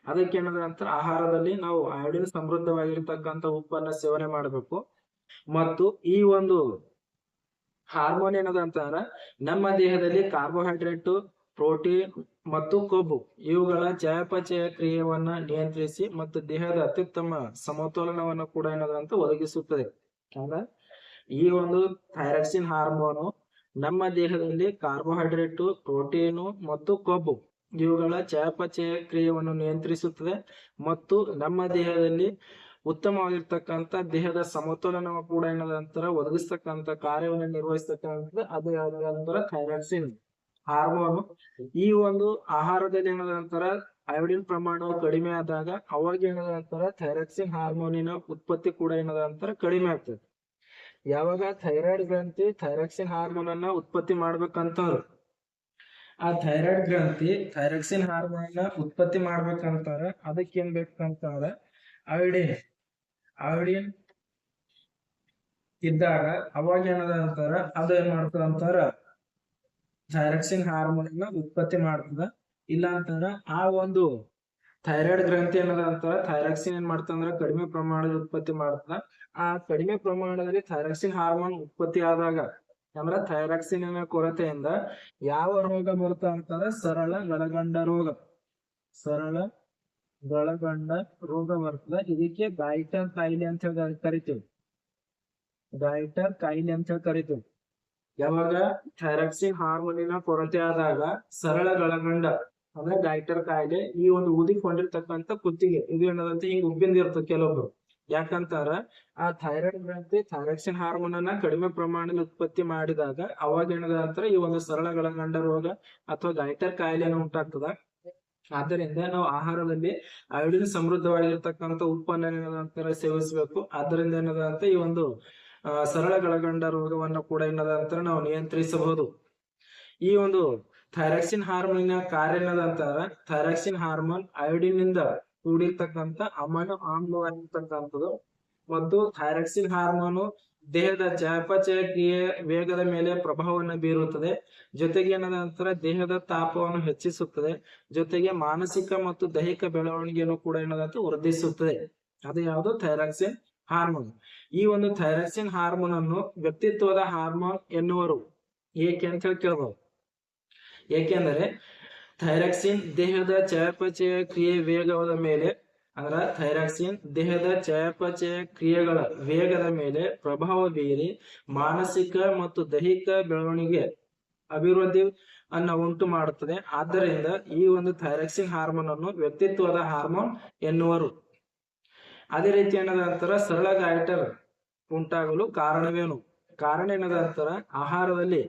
ಅದಕ್ಕೆ ಏನದ ಅಂತಾರ? ಆಹಾರದಲ್ಲಿ ನಾವು ಅಯೋಡಿನ್ ಸಮೃದ್ಧವಾಗಿರ್ತಕ್ಕಂಥ ಉಪ್ಪನ್ನ ಸೇವನೆ ಮಾಡಬೇಕು. ಮತ್ತು ಈ ಒಂದು ಹಾರ್ಮೋನ್ ಏನದ ಅಂತಂದ್ರ ನಮ್ಮ ದೇಹದಲ್ಲಿ ಕಾರ್ಬೋಹೈಡ್ರೇಟ್ ಪ್ರೋಟೀನ್ ಮತ್ತು ಕೊಬ್ಬು. ಇವುಗಳ ಚಯಾಪಚಯ ಕ್ರಿಯೆಯನ್ನ ನಿಯಂತ್ರಿಸಿ ಮತ್ತು ದೇಹದ ಅತ್ಯುತ್ತಮ ಸಮತೋಲನವನ್ನು ಕೂಡ ಏನದ ಅಂತ ಒದಗಿಸುತ್ತದೆ. ಹೌದಾ ಈ ಒಂದು ಥೈರಾಕ್ಸಿನ್ ಹಾರ್ಮೋನು ನಮ್ಮ ದೇಹದಲ್ಲಿ ಕಾರ್ಬೋಹೈಡ್ರೇಟ್, ಪ್ರೋಟೀನು ಮತ್ತು ಕೊಬ್ಬು ಇವುಗಳ ಚಯಾಪಚಯ ಕ್ರಿಯೆಯನ್ನು ನಿಯಂತ್ರಿಸುತ್ತದೆ ಮತ್ತು ನಮ್ಮ ದೇಹದಲ್ಲಿ ಉತ್ತಮವಾಗಿರ್ತಕ್ಕಂಥ ದೇಹದ ಸಮತೋಲನ ಕೂಡ ಏನಾದಂತರ ಒದಗಿಸ್ತಕ್ಕಂಥ ಕಾರ್ಯವನ್ನು ನಿರ್ವಹಿಸ್ತಕ್ಕಂಥದ್ದು ಅದು ಯಾವ್ದಂತರ ಥೈರಾಕ್ಸಿನ್. ಹಾರ್ಮೋನ್. ಈ ಒಂದು ಆಹಾರದಲ್ಲಿ ಏನದಂತರ ಅಯೋಡಿನ್ ಪ್ರಮಾಣವು ಕಡಿಮೆ ಆದಾಗ ಅವಾಗ ನಂತರ ಥೈರಾಕ್ಸಿನ್ ಹಾರ್ಮೋನಿನ ಉತ್ಪತ್ತಿ ಕೂಡ ಏನದಂತರ ಕಡಿಮೆ ಆಗ್ತದೆ. ಯಾವಾಗ ಥೈರಾಯ್ಡ್ ಗ್ರಂಥಿ ಥೈರಾಕ್ಸಿನ್ ಹಾರ್ಮೋನ್ ಅನ್ನ ಉತ್ಪತ್ತಿ ಮಾಡ್ಬೇಕಂತಾರ ಆ ಥೈರಾಯ್ಡ್ ಗ್ರಂಥಿ ಥೈರಾಕ್ಸಿನ್ ಹಾರ್ಮೋನ್ ಅನ್ನ ಉತ್ಪತ್ತಿ ಮಾಡ್ಬೇಕಂತಾರ ಅದಕ್ಕೆ ಏನ್ ಬೇಕಂತಾರ ಅಯೋಡಿನ್ ಅಯೋಡಿನ್ ಇದ್ದಾಗ ಅವಾಗ ಏನದ ಅಂತಾರ ಅದು ಏನ್ ಮಾಡ್ತದ ಅಂತಾರ ಥೈರಾಕ್ಸಿನ್ ಹಾರ್ಮೋನ್ ಅನ್ನ ಉತ್ಪತ್ತಿ ಮಾಡ್ತದ. ಇಲ್ಲ ಅಂತಂದ್ರ ಆ ಒಂದು ಥೈರಾಯ್ಡ್ ಗ್ರಂಥಿ ಏನದ ಅಂತಾರ ಥೈರಾಕ್ಸಿನ್ ಏನ್ ಮಾಡ್ತಂದ್ರ ಕಡಿಮೆ ಪ್ರಮಾಣದ ಉತ್ಪತ್ತಿ ಮಾಡ್ತದ. ಆ ಕಡಿಮೆ ಪ್ರಮಾಣದಲ್ಲಿ ಥೈರಾಕ್ಸಿನ್ ಹಾರ್ಮೋನ್ ಉತ್ಪತ್ತಿ ಆದಾಗ ಅಂದ್ರ ಥೈರಾಕ್ಸಿನ್ ಕೊರತೆಯಿಂದ ಯಾವ ರೋಗ ಬರುತ್ತ ಅಂತಂದ್ರ ಸರಳ ಗಳಗಂಡ ರೋಗ. ಸರಳ ಗಳಗಂಡ ರೋಗ ಬರ್ತದ. ಇದಕ್ಕೆ ಗಾಯಿಟರ್ ಕಾಯಿಲೆ ಅಂತ ಹೇಳಿ ಕರಿತೀವಿ. ಗಾಯಿಟರ್ ಕಾಯಿಲೆ ಅಂತ ಹೇಳಿ ಕರಿತೀವಿ. ಯಾವಾಗ? ಥೈರಾಕ್ಸಿನ್ ಹಾರ್ಮೋನಿನ ಕೊರತೆ ಆದಾಗ ಸರಳ ಗಳಗಂಡ, ಅಂದ್ರೆ ಗಾಯ್ಟರ್ ಕಾಯಿಲೆ ಈ ಒಂದು ಊದಿಕೊಂಡಿರ್ತಕ್ಕಂಥ ಕುತ್ತಿಗೆ. ಇದು ಏನದಂತೆ? ಹಿಂಗ್ ಉಬ್ಬಿಂದಿರ್ತದೆ ಕೆಲವೊಬ್ರು. ಯಾಕಂತಾರ? ಆ ಥೈರಾಯ್ಡ್ ಗ್ರಂಥಿ ಥೈರಾಕ್ಸಿನ್ ಹಾರ್ಮೋನ್ ಅನ್ನ ಕಡಿಮೆ ಪ್ರಮಾಣದಲ್ಲಿ ಉತ್ಪತ್ತಿ ಮಾಡಿದಾಗ ಅವಾಗ ಏನದ ಅಂತಾರ ಈ ಒಂದು ಸರಳ ಗಳಗಂಡ ರೋಗ ಅಥವಾ ಗೈಟರ್ ಕಾಯಿಲೆನ ಉಂಟಾಗ್ತದ. ಆದ್ದರಿಂದ ನಾವು ಆಹಾರದಲ್ಲಿ ಅಯೋಡಿನ್ ಸಮೃದ್ಧವಾಗಿರ್ತಕ್ಕಂಥ ಉತ್ಪನ್ನ ಏನದಂತರ ಸೇವಿಸಬೇಕು. ಆದ್ದರಿಂದ ಏನದ ಅಂತ ಈ ಒಂದು ಸರಳ ಗಳಗಂಡ ರೋಗವನ್ನು ಕೂಡ ಏನದ ನಾವು ನಿಯಂತ್ರಿಸಬಹುದು. ಈ ಒಂದು ಥೈರಾಕ್ಸಿನ್ ಹಾರ್ಮೋನಿನ ಕಾರ್ಯ ಏನದಂತಾರ ಥೈರಾಕ್ಸಿನ್ ಹಾರ್ಮೋನ್ ಅಯೋಡಿನ್ ಇಂದ ಕೂಡಿರ್ತಕ್ಕಂಥ ಅಮೈನೋ ಆಮ್ಲವಾಗಿರ್ತಕ್ಕಂಥದ್ದು. ಮತ್ತು ಥೈರಾಕ್ಸಿನ್ ಹಾರ್ಮೋನು ದೇಹದ ಚಯಾಪಚಯ ಕ್ರಿಯೆ ವೇಗದ ಮೇಲೆ ಪ್ರಭಾವವನ್ನು ಬೀರುತ್ತದೆ. ಜೊತೆಗೆ ಏನದ ನಂತರ ದೇಹದ ತಾಪವನ್ನು ಹೆಚ್ಚಿಸುತ್ತದೆ. ಜೊತೆಗೆ ಮಾನಸಿಕ ಮತ್ತು ದೈಹಿಕ ಬೆಳವಣಿಗೆಯನ್ನು ಕೂಡ ಏನದಂತ ವೃದ್ಧಿಸುತ್ತದೆ. ಅದು ಯಾವುದು? Thyroxine hormone. ಈ ಒಂದು ಥೈರಾಕ್ಸಿನ್ ಹಾರ್ಮೋನ್ ಅನ್ನು ವ್ಯಕ್ತಿತ್ವದ ಹಾರ್ಮೋನ್ ಎನ್ನುವರು. ಏಕೆ ಅಂತ ಹೇಳಿ ಕೇಳಬಹುದು ಏಕೆಂದರೆ ಥೈರಾಕ್ಸಿನ್ ದೇಹದ ಚಯಾಪಚಯ ಕ್ರಿಯೆ ವೇಗದ ಮೇಲೆ, ಅಂದ್ರ ಥೈರಾಕ್ಸಿನ್ ದೇಹದ ಚಯಾಪಚಯ ಕ್ರಿಯೆಗಳ ವೇಗದ ಮೇಲೆ ಪ್ರಭಾವ ಬೀರಿ ಮಾನಸಿಕ ಮತ್ತು ದೈಹಿಕ ಬೆಳವಣಿಗೆ ಅಭಿವೃದ್ಧಿ ಅನ್ನ ಉಂಟು ಮಾಡುತ್ತದೆ. ಆದ್ದರಿಂದ ಈ ಒಂದು ಥೈರಾಕ್ಸಿನ್ ಹಾರ್ಮೋನ್ ಅನ್ನು ವ್ಯಕ್ತಿತ್ವದ ಹಾರ್ಮೋನ್ ಎನ್ನುವರು. ಅದೇ ರೀತಿ ಏನದ ಅಂತಾರ ಸರಳ ಗಾಯಟರ್ ಉಂಟಾಗಲು ಕಾರಣವೇನು? ಕಾರಣ ಏನದ ಅಂತಾರ ಆಹಾರದಲ್ಲಿ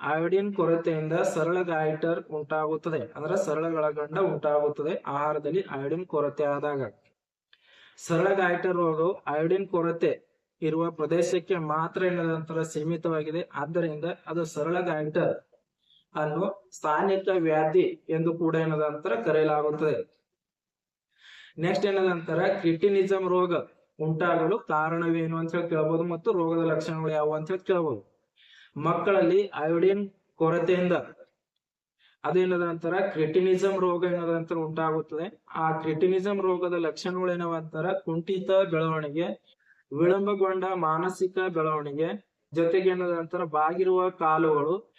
ಅಯೋಡಿನ್ ಕೊರತೆಯಿಂದ ಸರಳ ಗಾಯಟರ್ ಉಂಟಾಗುತ್ತದೆ. ಅಂದ್ರೆ ಸರಳಗಳಗಂಡ ಉಂಟಾಗುತ್ತದೆ. ಆಹಾರದಲ್ಲಿ ಅಯೋಡಿನ್ ಕೊರತೆ ಆದಾಗ. ಸರಳ ಗಾಯಟರ್ ರೋಗವು ಅಯೋಡಿನ್ ಕೊರತೆ ಇರುವ ಪ್ರದೇಶಕ್ಕೆ ಮಾತ್ರ ಏನದ ಅಂತಾರ ಸೀಮಿತವಾಗಿದೆ. ಆದ್ದರಿಂದ ಅದು ಸರಳ ಗಾಯಟರ್ ಅನ್ನು ಸ್ಥಾನಿಕ ವ್ಯಾಧಿ ಎಂದು ಕೂಡ ಏನದ ಅಂತರ ಕರೆಯಲಾಗುತ್ತದೆ. ನೆಕ್ಸ್ಟ್ ಏನದ ಅಂತಾರ? ಕ್ರಿಟಿನಿಸಮ್ ರೋಗ ಉಂಟಾಗಲು ಕಾರಣವೇನು ಅಂತ ಹೇಳಿ ಕೇಳಬಹುದು ಮತ್ತು ರೋಗದ ಲಕ್ಷಣಗಳು ಯಾವುವು ಅಂತ ಹೇಳಿ ಕೇಳಬಹುದು ಮಕ್ಕಳಲ್ಲಿ ಅಯೋಡಿನ್ ಕೊರತೆಯಿಂದ ಅದೇನದ ಅಂತಾರ? ಕ್ರಿಟಿನಿಸಮ್ ರೋಗ ಏನದ ನಂತರ ಉಂಟಾಗುತ್ತದೆ. ಆ ಕ್ರಿಟಿನಿಸಮ್ ರೋಗದ ಲಕ್ಷಣಗಳು ಏನವ ಅಂತಾರ? ಕುಂಠಿತ ಬೆಳವಣಿಗೆ, ವಿಳಂಬಗೊಂಡ ಮಾನಸಿಕ ಬೆಳವಣಿಗೆ, ಜೊತೆಗೆ ಏನದ ಅಂತಾರ? ಬಾಗಿರುವ ಕಾಲುಗಳು,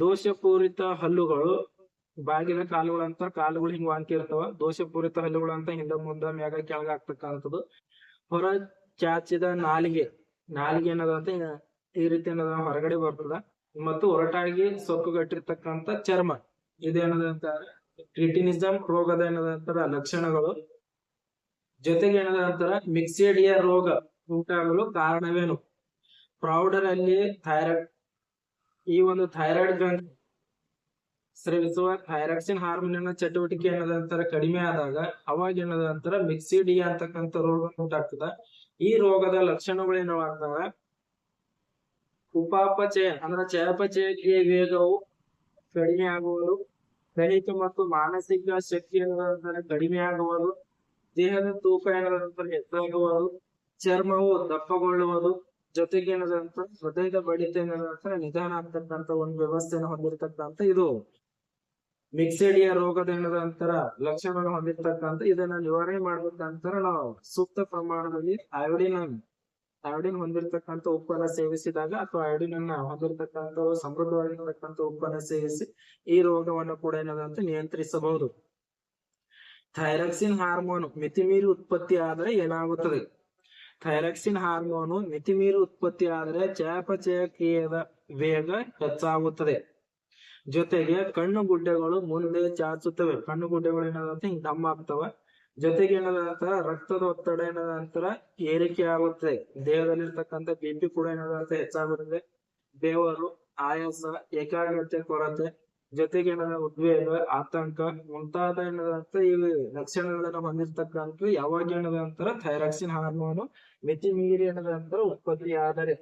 ದೋಷಪೂರಿತ ಹಲ್ಲುಗಳು ಬಾಗಿದ ಕಾಲುಗಳು ಕಾಲುಗಳು ಹಿಂಗ್ ವಾಂತಿ ಇರ್ತಾವ ದೋಷಪೂರಿತ ಹಲ್ಲುಗಳು ಅಂತ ಹಿಂದ ಮುಂದ ಮ್ಯಾಗ ಕೆಳಗ ಆಗ್ತಕ್ಕಂಥದ್ದು ಹೊರ ಚಾಚಿದ ನಾಲಿಗೆ ನಾಲಿಗೆ ಏನದ ಅಂತ ಈ ರೀತಿ ಏನದ ಹೊರಗಡೆ ಬರ್ತದ. ಮತ್ತು ಒರಟಾಗಿ ಸೊಕ್ಕುಗಟ್ಟಿರ್ತಕ್ಕಂಥ ಚರ್ಮ. ಇದೇನದ ಅಂತ ಕ್ರಿಟಿನಿಸಮ್ ರೋಗದ ಏನದ ಅಂತಾರ, ಲಕ್ಷಣಗಳು. ಜೊತೆಗೆ ಏನದ ಅಂತಾರ, ಮಿಕ್ಸಿಡಿಯ ರೋಗ ಉಂಟಾಗಲು ಕಾರಣವೇನು? ಪ್ರೌಢರಲ್ಲಿ ಥೈರಾಯ್ಡ್, ಈ ಒಂದು ಥೈರಾಯ್ಡ್ ಗ್ರಂಥಿ ಸ್ರವಿಸುವ ಥೈರಾಕ್ಸಿನ್ ಹಾರ್ಮೋನಿನ ಚಟುವಟಿಕೆ ಏನದ ಅಂತಾರ ಕಡಿಮೆ ಆದಾಗ ಅವಾಗ ಏನದ ಮಿಕ್ಸಿಡಿ ಅಂತಕ್ಕಂಥ ರೋಗ ಉಂಟಾಗ್ತದ. ಈ ರೋಗದ ಲಕ್ಷಣಗಳು ಏನವಾಗ್ತಾವ ಉಪಾಪಚಯ ಅಂದ್ರ ಚಯಾಪಚಯ ವೇಗವು ಕಡಿಮೆ ಆಗುವುದು ದೈಹಿಕ ಮತ್ತು ಮಾನಸಿಕ ಶಕ್ತಿ ಏನದಂತಾರೆ ಕಡಿಮೆ ಆಗುವುದು, ದೇಹದ ತೂಕ ಏನದಂತಾರೆ ಹೆಚ್ಚಾಗುವುದು, ಚರ್ಮವು ದಪ್ಪಗೊಳ್ಳುವುದು, ಜೊತೆಗೆ ಏನದಂತ ಹೃದಯದ ಬಡಿತ ಏನದಂತ ನಿಧಾನ ಆಗ್ತಕ್ಕಂಥ ಒಂದು ವ್ಯವಸ್ಥೆಯನ್ನು ಹೊಂದಿರತಕ್ಕಂಥ ಇದು. ಮಿಕ್ಸೆಡಿಯ ರೋಗದ ನಂತರ ಲಕ್ಷಣಗಳು ಹೊಂದಿರ್ತಕ್ಕಂಥ ಇದನ್ನ ನಿವಾರಣೆ ಮಾಡ್ಬೇಕಂತಾರ ನಾವು ಸೂಕ್ತ ಪ್ರಮಾಣದಲ್ಲಿ ಅಯೋಡಿನ್ ಅಯೋಡಿನ್ ಹೊಂದಿರತಕ್ಕಂತ ಉಪ್ಪನ್ನ ಸೇವಿಸಿದಾಗ ಅಥವಾ ಅಯೋಡಿನ್ ಅನ್ನ ಹೊಂದಿರತಕ್ಕಂತ ಸಮೃದ್ಧವಾಗಿರ್ತಕ್ಕಂಥ ಉಪ್ಪನ್ನ ಸೇವಿಸಿ ಈ ರೋಗವನ್ನು ಕೂಡ ಏನಾದಂತ ನಿಯಂತ್ರಿಸಬಹುದು. ಥೈರಾಕ್ಸಿನ್ ಹಾರ್ಮೋನ್ ಮಿತಿಮೀರಿ ಉತ್ಪತ್ತಿ ಆದರೆ ಏನಾಗುತ್ತದೆ? ಥೈರಾಕ್ಸಿನ್ ಹಾರ್ಮೋನು ಮಿತಿಮೀರಿ ಉತ್ಪತ್ತಿ ಆದರೆ ಚಯಾಪಚಯ ಕ್ರಿಯೆಯ ವೇಗ ಹೆಚ್ಚಾಗುತ್ತದೆ. ಜೊತೆಗೆ ಕಣ್ಣು ಗುಡ್ಡೆಗಳು ಮುಂದೆ ಚಾಚುತ್ತವೆ. ಕಣ್ಣು ಗುಡ್ಡೆಗಳು ಅಂತ ಹಿಂಗ್ ದಮ್ಮ ಆಗ್ತಾವ. ಜೊತೆಗೆ ಏನಾದಂತ ರಕ್ತದ ಒತ್ತಡ ಏನದಂತರ ಏರಿಕೆ ಆಗುತ್ತೆ. ದೇಹದಲ್ಲಿರ್ತಕ್ಕಂಥ ಬಿ ಪಿ ಕೂಡ ಏನಾದಂತ ಹೆಚ್ಚಾಗುತ್ತದೆ ಬೇವರು, ಆಯಾಸ, ಏಕಾಗ್ರತೆ ಕೊರತೆ, ಜೊತೆಗೆ ಏನಾದ ಉದ್ವೇಗ, ಆತಂಕ ಮುಂತಾದ ಏನದಂತ ಈ ಲಕ್ಷಣಗಳನ್ನ ಹೊಂದಿರ್ತಕ್ಕಂಥ ಯಾವಾಗ ಏನದಂತರ ಥೈರಾಕ್ಸಿನ್ ಹಾರ್ಮೋನು ಮಿತಿ ಮೀರಿ ಏನದಂತರ ಉತ್ಪತ್ತಿ ಆದರೆ